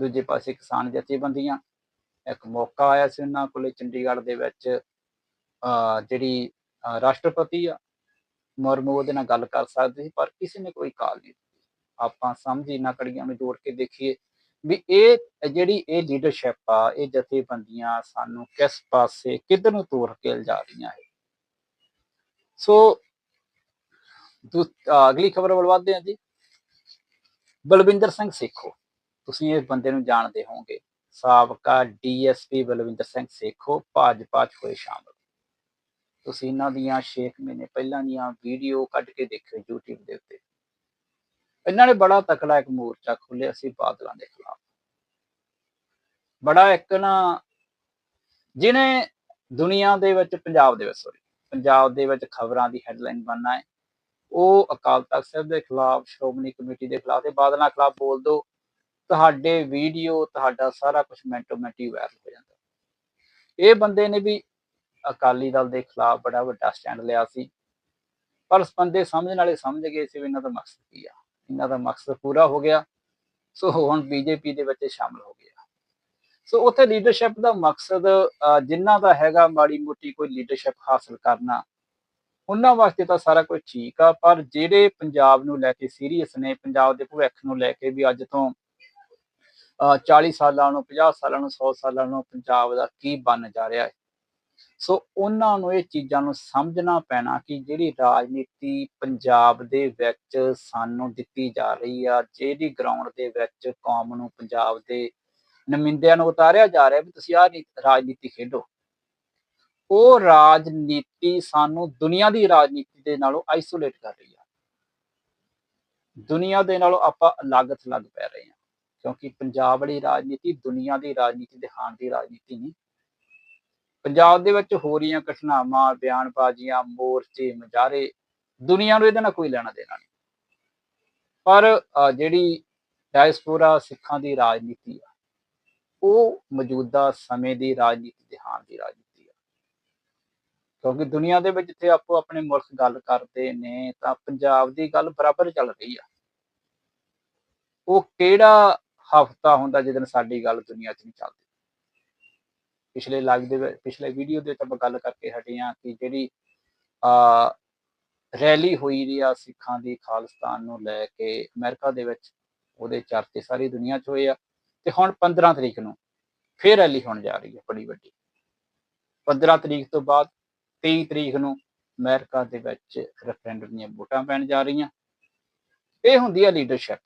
ਦੂਜੇ ਪਾਸੇ ਕਿਸਾਨ ਜਥੇਬੰਦੀਆਂ, ਇੱਕ ਮੌਕਾ ਆਇਆ ਸੀ ਉਹਨਾਂ ਕੋਲੇ ਚੰਡੀਗੜ੍ਹ ਦੇ ਵਿੱਚ, ਅਹ ਜਿਹੜੀ ਰਾਸ਼ਟਰਪਤੀ ਆ ਮੁਰਮੂ ਉਹਦੇ ਨਾਲ ਗੱਲ ਕਰ ਸਕਦੇ ਸੀ, ਪਰ ਕਿਸੇ ਨੇ ਕੋਈ ਕਾਲ ਨਹੀਂ ਦਿੱਤੀ। ਆਪਾਂ ਸਮਝੀ ਨਾ ਕੜੀਆਂ ਨੂੰ ਜੋੜ ਕੇ ਦੇਖੀਏ ਵੀ ਇਹ ਜਿਹੜੀ ਇਹ ਲੀਡਰਸ਼ਿਪ ਆ, ਇਹ ਜਥੇਬੰਦੀਆਂ ਸਾਨੂੰ ਕਿਸ ਪਾਸੇ, ਕਿੱਧਰ ਨੂੰ ਤੋਰ ਕੇ ਲਿਜਾ ਰਹੀਆਂ ਹੈ ਸੋ ਦੂ- ਅਗਲੀ ਖਬਰ ਵੱਲ ਵਧਦੇ ਹਾਂ ਜੀ। ਬਲਵਿੰਦਰ ਸਿੰਘ ਸੇਖੋ, ਤੁਸੀਂ ਇਸ ਬੰਦੇ ਨੂੰ ਜਾਣਦੇ ਹੋਵੋਗੇ। ਸਾਬਕਾ ਡੀਐਸਪੀ ਬਲਵਿੰਦਰ ਸਿੰਘ ਸੇਖੋ ਭਾਜਪਾ 'ਚ ਹੋਏ ਸ਼ਾਮਲ। ਤੁਸੀਂ ਇਹਨਾਂ ਦੀਆਂ 6 ਮਹੀਨੇ ਪਹਿਲਾਂ ਦੀਆਂ ਵੀਡੀਓ ਕੱਢ ਕੇ ਦੇਖਿਓ YouTube ਦੇ ਉੱਤੇ। ਇਹਨਾਂ ਨੇ ਬੜਾ ਤਕੜਾ ਇੱਕ ਮੋਰਚਾ ਖੋਲ੍ਹਿਆ ਸੀ ਬਾਦਲਾਂ ਦੇ ਖਿਲਾਫ। ਬੜਾ ਇੱਕ ਨਾ ਜਿਹਨੇ ਦੁਨੀਆ ਦੇ ਵਿੱਚ, ਪੰਜਾਬ ਦੇ ਵਿੱਚ ਸੋਰੀ ਪੰਜਾਬ ਦੇ ਵਿੱਚ ਖਬਰਾਂ ਦੀ ਹੈਡਲਾਈਨ ਬਣਨਾ ਹੈ, ਉਹ ਅਕਾਲ ਤਖਤ ਸਾਹਿਬ ਦੇ ਖਿਲਾਫ, ਸ਼੍ਰੋਮਣੀ ਕਮੇਟੀ ਦੇ ਖਿਲਾਫ ਤੇ ਬਾਦਲਾਂ ਖਿਲਾਫ ਬੋਲ ਦੋ, ਤੁਹਾਡੇ ਵੀਡੀਓ ਤੁਹਾਡਾ ਸਾਰਾ ਕੁਝ ਮਿੰਟੋ ਮਿੰਟ ਵਾਇਰਲ ਹੋ ਜਾਂਦਾ। ਇਹ ਬੰਦੇ ਨੇ ਵੀ ਅਕਾਲੀ ਦਲ ਦੇ ਖਿਲਾਫ ਬੜਾ ਵੱਡਾ ਸਟੈਂਡ ਲਿਆ ਸੀ। ਪਰ ਬੰਦੇ ਸਮਝਣ ਵਾਲੇ ਸਮਝ ਗਏ ਸੀ ਵੀ ਇਹਨਾਂ ਦਾ ਮਕਸਦ ਕੀ ਆ। ਇਹਨਾਂ ਦਾ ਮਕਸਦ ਪੂਰਾ ਹੋ ਗਿਆ। ਸੋ ਹੁਣ ਬੀਜੇਪੀ ਦੇ ਵਿੱਚ ਇਹ ਸ਼ਾਮਲ ਹੋ ਗਿਆ ਸੋ ਉੱਥੇ ਲੀਡਰਸ਼ਿਪ ਦਾ ਮਕਸਦ ਅਹ, ਜਿਨ੍ਹਾਂ ਦਾ ਹੈਗਾ ਮਾੜੀ ਮੋਟੀ ਕੋਈ ਲੀਡਰਸ਼ਿਪ ਹਾਸਲ ਕਰਨਾ ਉਹਨਾਂ ਵਾਸਤੇ ਤਾਂ ਸਾਰਾ ਕੁਝ ਠੀਕ ਆ। ਪਰ ਜਿਹੜੇ ਪੰਜਾਬ ਨੂੰ ਲੈ ਕੇ ਸੀਰੀਅਸ ਨੇ ਪੰਜਾਬ ਦੇ ਭਵਿੱਖ ਨੂੰ ਲੈ ਕੇ ਵੀ ਅੱਜ ਤੋਂ ਅਹ 40 ਸਾਲਾਂ ਨੂੰ 50 ਸਾਲਾਂ ਨੂੰ 100 ਸਾਲਾਂ ਨੂੰ ਪੰਜਾਬ ਦਾ ਕੀ ਬਣ ਜਾ ਰਿਹਾ ਹੈ। ਸੋ ਉਹਨਾਂ ਨੂੰ ਇਹ ਚੀਜ਼ਾਂ ਨੂੰ ਸਮਝਣਾ ਪੈਣਾ ਕਿ ਜਿਹੜੀ ਰਾਜਨੀਤੀ ਪੰਜਾਬ ਦੇ ਵਿੱਚ ਸਾਨੂੰ ਦਿੱਤੀ ਜਾ ਰਹੀ ਆ, ਜਿਹੜੀ ਗਰਾਊਂਡ ਦੇ ਵਿੱਚ ਕੌਮ ਨੂੰ ਪੰਜਾਬ ਦੇ ਨਮਿੰਦਿਆਂ ਨੂੰ ਉਤਾਰਿਆ ਜਾ ਰਿਹਾ ਵੀ ਤੁਸੀਂ ਆਹ ਰਾਜਨੀਤੀ ਖੇਡੋ। ਉਹ ਰਾਜਨੀਤੀ ਸਾਨੂੰ ਦੁਨੀਆ ਦੀ ਰਾਜਨੀਤੀ ਦੇ ਨਾਲੋਂ ਆਈਸੋਲੇਟ ਕਰ ਰਹੀ ਆ। ਦੁਨੀਆ ਦੇ ਨਾਲੋਂ ਆਪਾਂ ਅਲੱਗ ਥਲੱਗ ਪੈ ਰਹੇ ਹਾਂ ਕਿਉਂਕਿ ਪੰਜਾਬ ਵਾਲੀ ਰਾਜਨੀਤੀ ਦੁਨੀਆ ਦੀ ਰਾਜਨੀਤੀ ਦੇ ਹਾਣ ਦੀ ਰਾਜਨੀਤੀ ਨਹੀਂ। ਪੰਜਾਬ ਦੇ ਵਿੱਚ ਹੋ ਰਹੀਆਂ ਘਟਨਾਵਾਂ, ਬਿਆਨਬਾਜ਼ੀਆਂ, ਮੋਰਚੇ, ਮੁਜ਼ਾਹਰੇ, ਦੁਨੀਆ ਨੂੰ ਇਹਦੇ ਨਾਲ ਕੋਈ ਲੈਣਾ ਦੇਣਾ ਨਹੀਂ। ਪਰ ਜਿਹੜੀ ਡਾਇਸਪੋਰਾ ਸਿੱਖਾਂ ਦੀ ਰਾਜਨੀਤੀ ਆ, ਉਹ ਮੌਜੂਦਾ ਸਮੇਂ ਦੀ ਰਾਜਨੀਤੀ ਦੇ ਹਾਣ ਦੀ ਰਾਜਨੀਤੀ ਆ। ਕਿਉਂਕਿ ਦੁਨੀਆ ਦੇ ਵਿੱਚ ਜਿੱਥੇ ਆਪੋ ਆਪਣੇ ਮੁਲਕ ਗੱਲ ਕਰਦੇ ਨੇ, ਤਾਂ ਪੰਜਾਬ ਦੀ ਗੱਲ ਬਰਾਬਰ ਚੱਲ ਰਹੀ ਆ। ਉਹ ਕਿਹੜਾ ਹਫਤਾ ਹੁੰਦਾ ਜਦੋਂ ਸਾਡੀ ਗੱਲ ਦੁਨੀਆ 'ਚ ਨਹੀਂ ਚੱਲਦੀ? ਪਿਛਲੇ ਲਾਈਵ ਦੇ ਪਿਛਲੇ ਵੀਡੀਓ ਦੇ ਵਿੱਚ ਆਪਾਂ ਗੱਲ ਕਰਕੇ ਹਟੇ ਹਾਂ ਕਿ ਜਿਹੜੀ ਆ ਰੈਲੀ ਹੋਈ ਦੀ ਆ ਸਿੱਖਾਂ ਦੀ ਖਾਲਿਸਤਾਨ ਨੂੰ ਲੈ ਕੇ ਅਮਰੀਕਾ ਦੇ ਵਿੱਚ, ਉਹਦੇ ਚਰਚੇ ਸਾਰੀ ਦੁਨੀਆ 'ਚ ਹੋਏ ਆ ਤੇ ਹੁਣ 15 ਤਰੀਕ ਨੂੰ ਫੇਰ ਰੈਲੀ ਹੋਣ ਜਾ ਰਹੀ ਹੈ ਬੜੀ ਵੱਡੀ। 15 ਤਰੀਕ ਤੋਂ ਬਾਅਦ 23 ਤਰੀਕ ਨੂੰ ਅਮਰੀਕਾ ਦੇ ਵਿੱਚ ਰੈਫਰੈਂਡਮ ਦੀਆਂ ਵੋਟਾਂ ਪੈਣ ਜਾ ਰਹੀਆਂ। ਇਹ ਹੁੰਦੀ ਹੈ ਲੀਡਰਸ਼ਿਪ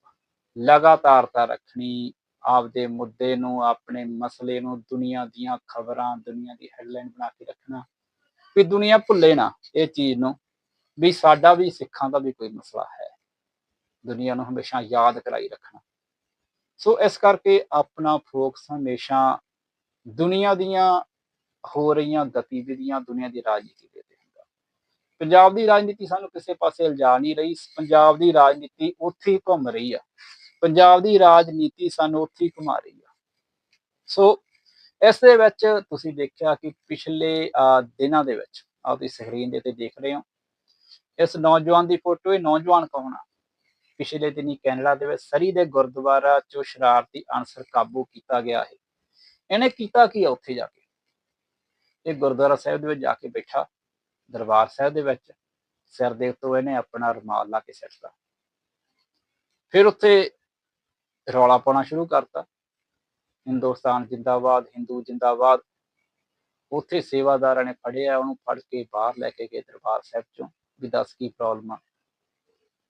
ਲਗਾਤਾਰਤਾ ਰੱਖਣੀ ਆਪਦੇ ਮੁੱਦੇ ਨੂੰ, ਆਪਣੇ ਮਸਲੇ ਨੂੰ, ਦੁਨੀਆ ਦੀਆਂ ਖਬਰਾਂ, ਦੁਨੀਆ ਦੀ ਹੈਡਲਾਈਨ ਬਣਾ ਕੇ ਰੱਖਣਾ। ਵੀ ਦੁਨੀਆ ਭੁੱਲੇ ਨਾ ਇਹ ਚੀਜ਼ ਨੂੰ। ਵੀ ਸਾਡਾ ਵੀ, ਸਿੱਖਾਂ ਦਾ ਵੀ ਕੋਈ ਮਸਲਾ ਹੈ। ਦੁਨੀਆ ਨੂੰ ਹਮੇਸ਼ਾ ਯਾਦ ਕਰਾਈ ਰੱਖਣਾ। ਸੋ ਇਸ ਕਰਕੇ ਆਪਣਾ ਫੋਕਸ ਹਮੇਸ਼ਾ ਦੁਨੀਆ ਦੀਆਂ ਹੋ ਰਹੀਆਂ ਗਤੀਵਿਧੀਆਂ, ਦੁਨੀਆ ਦੀ ਰਾਜਨੀਤੀ ਦੇ ਹੁੰਦਾ। ਪੰਜਾਬ ਦੀ ਰਾਜਨੀਤੀ ਸਾਨੂੰ ਕਿਸੇ ਪਾਸੇ ਇਲਜਾ ਨਹੀਂ ਰਹੀ। ਪੰਜਾਬ ਦੀ ਰਾਜਨੀਤੀ ਉੱਥੇ ਹੀ ਘੁੰਮ ਰਹੀ ਆ। ਪੰਜਾਬ ਦੀ ਰਾਜਨੀਤੀ ਸਾਨੂੰ ਉੱਥੇ ਹੀ ਘੁਮਾ ਰਹੀ ਆ। ਸੋ ਇਸ ਦੇ ਵਿੱਚ ਤੁਸੀਂ ਦੇਖਿਆ ਕਿ ਪਿਛਲੇ ਦਿਨਾਂ ਦੇ ਵਿੱਚ ਆਹ ਤੁਸੀਂ ਸਕਰੀਨ ਦੇ ਉੱਤੇ ਦੇਖ ਰਹੇ ਹੋ। ਇਸ ਨੌਜਵਾਨ ਦੀ ਫੋਟੋ ਇਹ ਨੌਜਵਾਨ ਕੌਣ ਆ? ਪਿਛਲੇ ਦਿਨੀ ਕੈਨੇਡਾ ਦੇ ਵਿੱਚ ਸਰੀ ਦੇ ਗੁਰਦੁਆਰਾ ਚੋਂ ਸ਼ਰਾਰਤੀ ਅਨਸਰ ਕਾਬੂ ਕੀਤਾ ਗਿਆ ਹੈ ਇਹਨੇ ਕੀਤਾ ਕੀ ਆ ਉੱਥੇ ਜਾ ਕੇ? ਇਹ ਗੁਰਦੁਆਰਾ ਸਾਹਿਬ ਦੇ ਵਿੱਚ ਜਾ ਕੇ ਬੈਠਾ, ਦਰਬਾਰ ਸਾਹਿਬ ਦੇ ਵਿੱਚ। ਸਿਰ ਦੇ ਉੱਤੋਂ ਇਹਨੇ ਆਪਣਾ ਰੁਮਾਲ ਲਾ ਕੇ ਸਿੱਟਦਾ ਫਿਰ ਉੱਥੇ ਰੌਲਾ ਪਾਉਣਾ ਸ਼ੁਰੂ ਕਰਤਾ। ਹਿੰਦੁਸਤਾਨ ਜਿੰਦਾਬਾਦ, ਹਿੰਦੂ ਜਿੰਦਾਬਾਦ। ਉੱਥੇ ਸੇਵਾਦਾਰਾਂ ਨੇ ਫੜਿਆ, ਉਹਨੂੰ ਫੜ ਕੇ ਬਾਹਰ ਲੈ ਕੇ ਗਏ ਦਰਬਾਰ ਸਾਹਿਬ ਚੋਂ ਵੀ ਦੱਸ ਕੀ ਪ੍ਰੋਬਲਮ ਆ।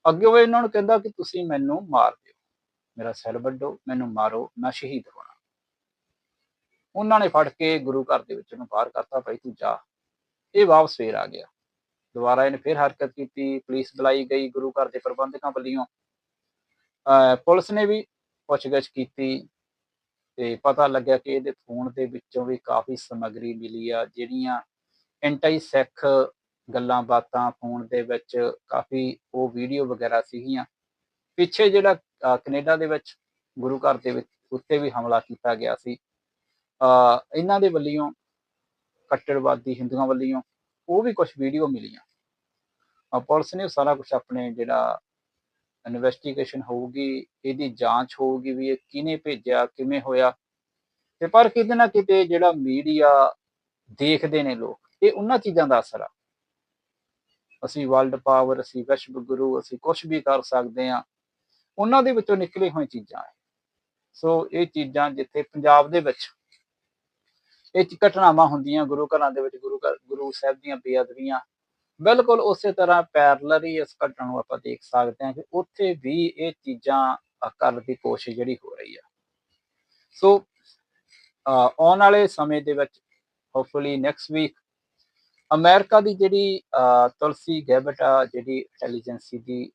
ਅੱਗੇ ਉਹ ਇਹਨਾਂ ਨੂੰ ਕਹਿੰਦਾ ਕਿ ਤੁਸੀਂ ਮੈਨੂੰ ਮਾਰ ਦਿਓ। ਮੇਰਾ ਸਿਰ ਵੱਢੋ, ਮੈਨੂੰ ਮਾਰੋ, ਮੈਂ ਸ਼ਹੀਦ ਹੋਣਾ ਉਹਨਾਂ ਨੇ ਫੜ ਕੇ ਗੁਰੂ ਘਰ ਦੇ ਵਿੱਚ ਉਹਨੂੰ ਬਾਹਰ ਕਰਤਾ, ਭਾਈ ਤੂੰ ਜਾ। ਇਹ ਵਾਪਸ ਫੇਰ ਆ ਗਿਆ। ਦੁਬਾਰਾ ਇਹਨੇ ਫਿਰ ਹਰਕਤ ਕੀਤੀ, ਪੁਲਿਸ ਬੁਲਾਈ ਗਈ ਗੁਰੂ ਘਰ ਦੇ ਪ੍ਰਬੰਧਕਾਂ ਵੱਲੋਂ। ਅਹ ਪੁਲਿਸ ਨੇ ਵੀ ਪੁੱਛਗਿੱਛ ਕੀਤੀ ਤੇ ਪਤਾ ਲੱਗਿਆ ਕਿ ਇਹਦੇ ਫੋਨ ਦੇ ਵਿੱਚੋਂ ਵੀ ਕਾਫੀ ਸਮੱਗਰੀ ਮਿਲੀ ਆ, ਜਿਹੜੀਆਂ ਐਂਟੀ ਸਿੱਖ ਗੱਲਾਂ ਬਾਤਾਂ ਫੋਨ ਦੇ ਵਿੱਚ ਕਾਫੀ ਉਹ ਵੀਡੀਓ ਵਗੈਰਾ ਸੀਗੀਆਂ। ਪਿੱਛੇ ਜਿਹੜਾ, ਅਹ, ਕੈਨੇਡਾ ਦੇ ਵਿੱਚ ਗੁਰੂ ਘਰ ਦੇ ਵਿੱਚ ਉੱਤੇ ਵੀ ਹਮਲਾ ਕੀਤਾ ਗਿਆ ਸੀ। ਅਹ, ਇਹਨਾਂ ਦੇ ਵੱਲੋਂ ਕੱਟੜਵਾਦੀ ਹਿੰਦੂਆਂ ਵੱਲੋਂ ਉਹ ਵੀ ਕੁਝ ਵੀਡੀਓ ਮਿਲੀਆਂ। ਪੁਲਿਸ ਨੇ ਸਾਰਾ ਕੁਝ ਆਪਣੇ ਜਿਹੜਾ ਇਨਵੈਸਟੀਗੇਸ਼ਨ ਹੋਊਗੀ, ਇਹਦੀ ਜਾਂਚ ਹੋਊਗੀ ਵੀ ਇਹ ਕਿਹਨੇ ਭੇਜਿਆ, ਕਿਵੇਂ ਹੋਇਆ। ਤੇ ਪਰ ਕਿਤੇ ਨਾ ਕਿਤੇ ਜਿਹੜਾ ਮੀਡੀਆ ਦੇਖਦੇ ਨੇ ਲੋਕ, ਇਹ ਉਹਨਾਂ ਚੀਜ਼ਾਂ ਦਾ ਅਸਰ ਆ। ਅਸੀਂ ਵਰਲਡ ਪਾਵਰ ਅਸੀਂ ਵਿਸ਼ਵ ਗੁਰੂ, ਅਸੀਂ ਕੁਝ ਵੀ ਕਰ ਸਕਦੇ ਆ ਉਹਨਾਂ ਦੇ ਵਿੱਚੋਂ ਨਿਕਲੀ ਹੋਈ ਚੀਜ਼ਾਂ ਹੈ ਸੋ ਇਹ ਚੀਜ਼ਾਂ ਜਿੱਥੇ ਪੰਜਾਬ ਦੇ ਵਿੱਚ ਇਹ ਘਟਨਾਵਾਂ ਹੁੰਦੀਆਂ, ਗੁਰੂ ਘਰਾਂ ਦੇ ਵਿੱਚ ਗੁਰੂ ਘਰ, ਗੁਰੂ ਸਾਹਿਬ ਦੀਆਂ ਬੇਅਦਬੀਆਂ ਬਿਲਕੁਲ ਉਸੇ ਤਰ੍ਹਾਂ ਪੈਰਲਰ ਹੀ ਇਸ ਘਟਨਾ ਨੂੰ ਆਪਾਂ ਦੇਖ ਸਕਦੇ ਹਾਂ ਕਿ ਉੱਥੇ ਵੀ ਇਹ ਚੀਜ਼ਾਂ ਕਰਨ ਦੀ ਕੋਸ਼ਿਸ਼ ਜਿਹੜੀ ਹੋ ਰਹੀ ਆ। ਸੋ ਆਉਣ ਵਾਲੇ ਸਮੇਂ ਦੇ ਵਿੱਚ ਹੋਪਫੁਲੀ ਨੈਕਸਟ ਵੀਕ ਅਮਰੀਕਾ ਦੀ ਜਿਹੜੀ ਤੁਲਸੀ ਗੈਬਟ ਆ, ਜਿਹੜੀ ਇੰਟੈਲੀਜੈਂਸੀ ਦੀ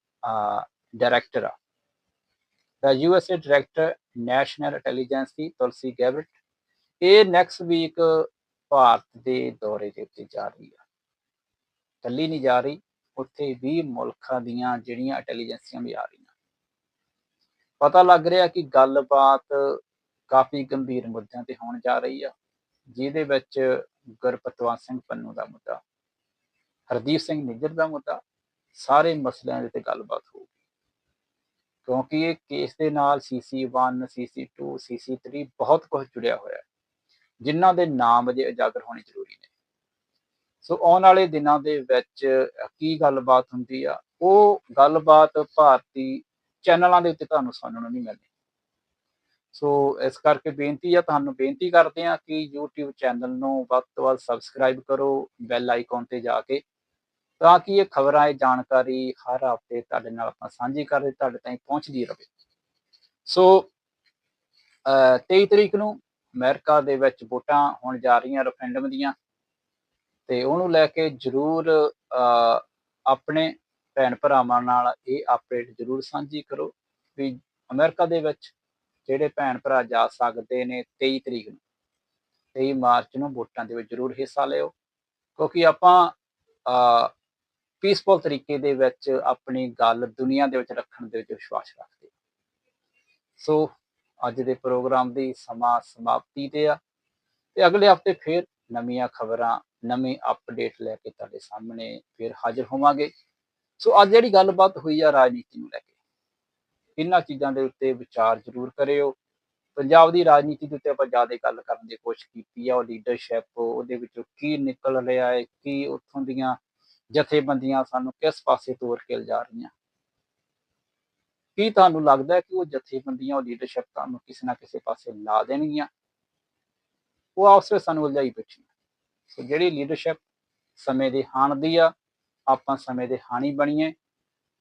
ਡਾਇਰੈਕਟਰ ਆ ਦਾ USA director national intelligence Tulsi Gabbard, ਇਹ ਨੈਕਸਟ ਵੀਕ ਭਾਰਤ ਦੇ ਦੌਰੇ ਦੇ ਉੱਤੇ ਜਾ ਰਹੀ ਆ। ਇਕੱਲੀ ਨਹੀਂ ਜਾ ਰਹੀ, ਉੱਥੇ 20 ਮੁਲਕਾਂ ਦੀਆਂ ਜਿਹੜੀਆਂ ਇੰਟੈਲੀਜੈਂਸੀਆਂ ਵੀ ਆ ਰਹੀਆਂ। ਪਤਾ ਲੱਗ ਰਿਹਾ ਕਿ ਗੱਲਬਾਤ ਕਾਫੀ ਗੰਭੀਰ ਮੁੱਦਿਆਂ ਤੇ ਹੋਣ ਜਾ ਰਹੀ ਆ, ਜਿਹਦੇ ਵਿੱਚ ਗੁਰਪਤਵੰਤ ਸਿੰਘ ਪੰਨੂ ਦਾ ਮੁੱਦਾ, ਹਰਦੀਪ ਸਿੰਘ ਨਿੱਜਰ ਦਾ ਮੁੱਦਾ, ਸਾਰੇ ਮਸਲਿਆਂ ਦੇ ਤੇ ਗੱਲਬਾਤ ਹੋਊਗੀ। ਕਿਉਂਕਿ ਇਹ ਕੇਸ ਦੇ ਨਾਲ CC1 CC2 CC3 ਬਹੁਤ ਕੁਝ ਜੁੜਿਆ ਹੋਇਆ ਹੈ, ਜਿਨ੍ਹਾਂ ਦੇ ਨਾਮ ਅਜੇ ਉਜਾਗਰ ਹੋਣੇ ਜ਼ਰੂਰੀ ਨੇ। ਸੋ ਆਉਣ ਵਾਲੇ ਦਿਨਾਂ ਦੇ ਵਿੱਚ ਕੀ ਗੱਲਬਾਤ ਹੁੰਦੀ ਆ? ਉਹ ਗੱਲਬਾਤ ਭਾਰਤੀ ਚੈਨਲਾਂ ਦੇ ਉੱਤੇ ਤੁਹਾਨੂੰ ਸੁਣਨ ਨੂੰ ਨਹੀਂ ਮਿਲਣੀ। ਸੋ ਇਸ ਕਰਕੇ ਬੇਨਤੀ ਆ, ਤੁਹਾਨੂੰ ਬੇਨਤੀ ਕਰਦੇ ਆ ਕਿ YouTube ਚੈਨਲ ਨੂੰ ਵੱਧ ਤੋਂ ਵੱਧ ਸਬਸਕ੍ਰਾਈਬ ਕਰੋ ਬੈਲ ਆਈਕਨ ਤੇ ਜਾ ਕੇ, ਤਾਂ ਕਿ ਇਹ ਖਬਰਾਂ, ਇਹ ਜਾਣਕਾਰੀ ਹਰ ਹਫ਼ਤੇ ਤੁਹਾਡੇ ਨਾਲ ਆਪਾਂ ਸਾਂਝੀ ਕਰਦੇ ਤੁਹਾਡੇ ਤਾਈਂ ਪਹੁੰਚਦੀ ਰਹੇ ਸੋ, ਅਹ 23 ਤਰੀਕ ਨੂੰ ਅਮਰੀਕਾ ਦੇ ਵਿੱਚ ਵੋਟਾਂ ਹੋਣ ਜਾ ਰਹੀਆਂ ਰੈਫਰੈਂਡਮ ਦੀਆਂ। ਤੇ ਉਹਨੂੰ ਲੈ ਕੇ ਜਰੂਰ ਆਪਣੇ ਭੈਣ ਭਰਾਵਾਂ ਨਾਲ ਇਹ ਅਪਡੇਟ ਜਰੂਰ ਸਾਂਝੀ ਕਰੋ ਵੀ ਅਮਰੀਕਾ ਦੇ ਵਿੱਚ ਜਿਹੜੇ ਭੈਣ ਭਰਾ ਜਾ ਸਕਦੇ ਨੇ 23 ਤਰੀਕ ਨੂੰ 23 ਮਾਰਚ ਨੂੰ ਵੋਟਾਂ ਦੇ ਵਿੱਚ ਜਰੂਰ ਹਿੱਸਾ ਲਿਓ, ਕਿਉਂਕਿ ਆਪਾਂ ਪੀਸਫੁਲ ਤਰੀਕੇ ਦੇ ਵਿੱਚ ਆਪਣੀ ਗੱਲ ਦੁਨੀਆ ਦੇ ਵਿੱਚ ਰੱਖਣ ਦੇ ਵਿੱਚ ਵਿਸ਼ਵਾਸ ਰੱਖਦੇ ਸੋ ਅੱਜ ਦੇ ਪ੍ਰੋਗਰਾਮ ਦੀ ਸਮਾਂ ਸਮਾਪਤੀ ਤੇ ਆ ਤੇ ਅਗਲੇ ਹਫ਼ਤੇ ਫੇਰ ਨਵੀਆਂ ਖਬਰਾਂ ਨਵੀਂ ਅਪਡੇਟ ਲੈ ਕੇ ਤੁਹਾਡੇ ਸਾਹਮਣੇ ਫਿਰ ਹਾਜ਼ਰ ਹੋਵਾਂਗੇ। ਸੋ ਅੱਜ ਜਿਹੜੀ ਗੱਲਬਾਤ ਹੋਈ ਆ ਰਾਜਨੀਤੀ ਨੂੰ ਲੈ ਕੇ, ਇਹਨਾਂ ਚੀਜ਼ਾਂ ਦੇ ਉੱਤੇ ਵਿਚਾਰ ਜ਼ਰੂਰ ਕਰਿਓ। ਪੰਜਾਬ ਦੀ ਰਾਜਨੀਤੀ ਦੇ ਉੱਤੇ ਆਪਾਂ ਜ਼ਿਆਦਾ ਗੱਲ ਕਰਨ ਦੀ ਕੋਸ਼ਿਸ਼ ਕੀਤੀ ਆ, ਉਹ ਲੀਡਰਸ਼ਿਪ ਉਹਦੇ ਵਿੱਚੋਂ ਕੀ ਨਿਕਲ ਰਿਹਾ ਹੈ, ਕੀ ਉੱਥੋਂ ਦੀਆਂ ਜਥੇਬੰਦੀਆਂ ਸਾਨੂੰ ਕਿਸ ਪਾਸੇ ਤੋਰ ਕੇ ਲਿਜਾ ਰਹੀਆਂ। ਕੀ ਤੁਹਾਨੂੰ ਲੱਗਦਾ ਕਿ ਉਹ ਜਥੇਬੰਦੀਆਂ, ਉਹ ਲੀਡਰਸ਼ਿਪ ਤੁਹਾਨੂੰ ਕਿਸੇ ਨਾ ਕਿਸੇ ਪਾਸੇ ਲਾ ਦੇਣਗੀਆਂ? ਉਹ ਆਪਸ ਵਿੱਚ ਸਾਨੂੰ ਉਲਝਾਈ ਬੈਠੀਆਂ ਸੋ ਜਿਹੜੀ ਲੀਡਰਸ਼ਿਪ ਸਮੇਂ ਦੇ ਹਾਣ ਦੀ ਆ, ਆਪਾਂ ਸਮੇਂ ਦੇ ਹਾਣੀ ਬਣੀਏ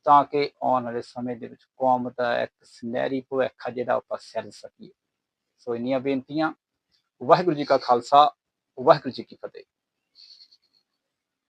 ਤਾਂ ਕਿ ਆਉਣ ਵਾਲੇ ਸਮੇਂ ਦੇ ਵਿੱਚ ਕੌਮ ਦਾ ਇੱਕ ਸੁਨਹਿਰੀ ਭਵਿੱਖ ਆ ਜਿਹੜਾ ਆਪਾਂ ਸਿਰ ਸਕੀਏ। ਸੋ ਇੰਨੀਆਂ ਬੇਨਤੀਆਂ। ਵਾਹਿਗੁਰੂ ਜੀ ਕਾ ਖਾਲਸਾ, ਵਾਹਿਗੁਰੂ ਜੀ ਕੀ ਫਤਿਹ।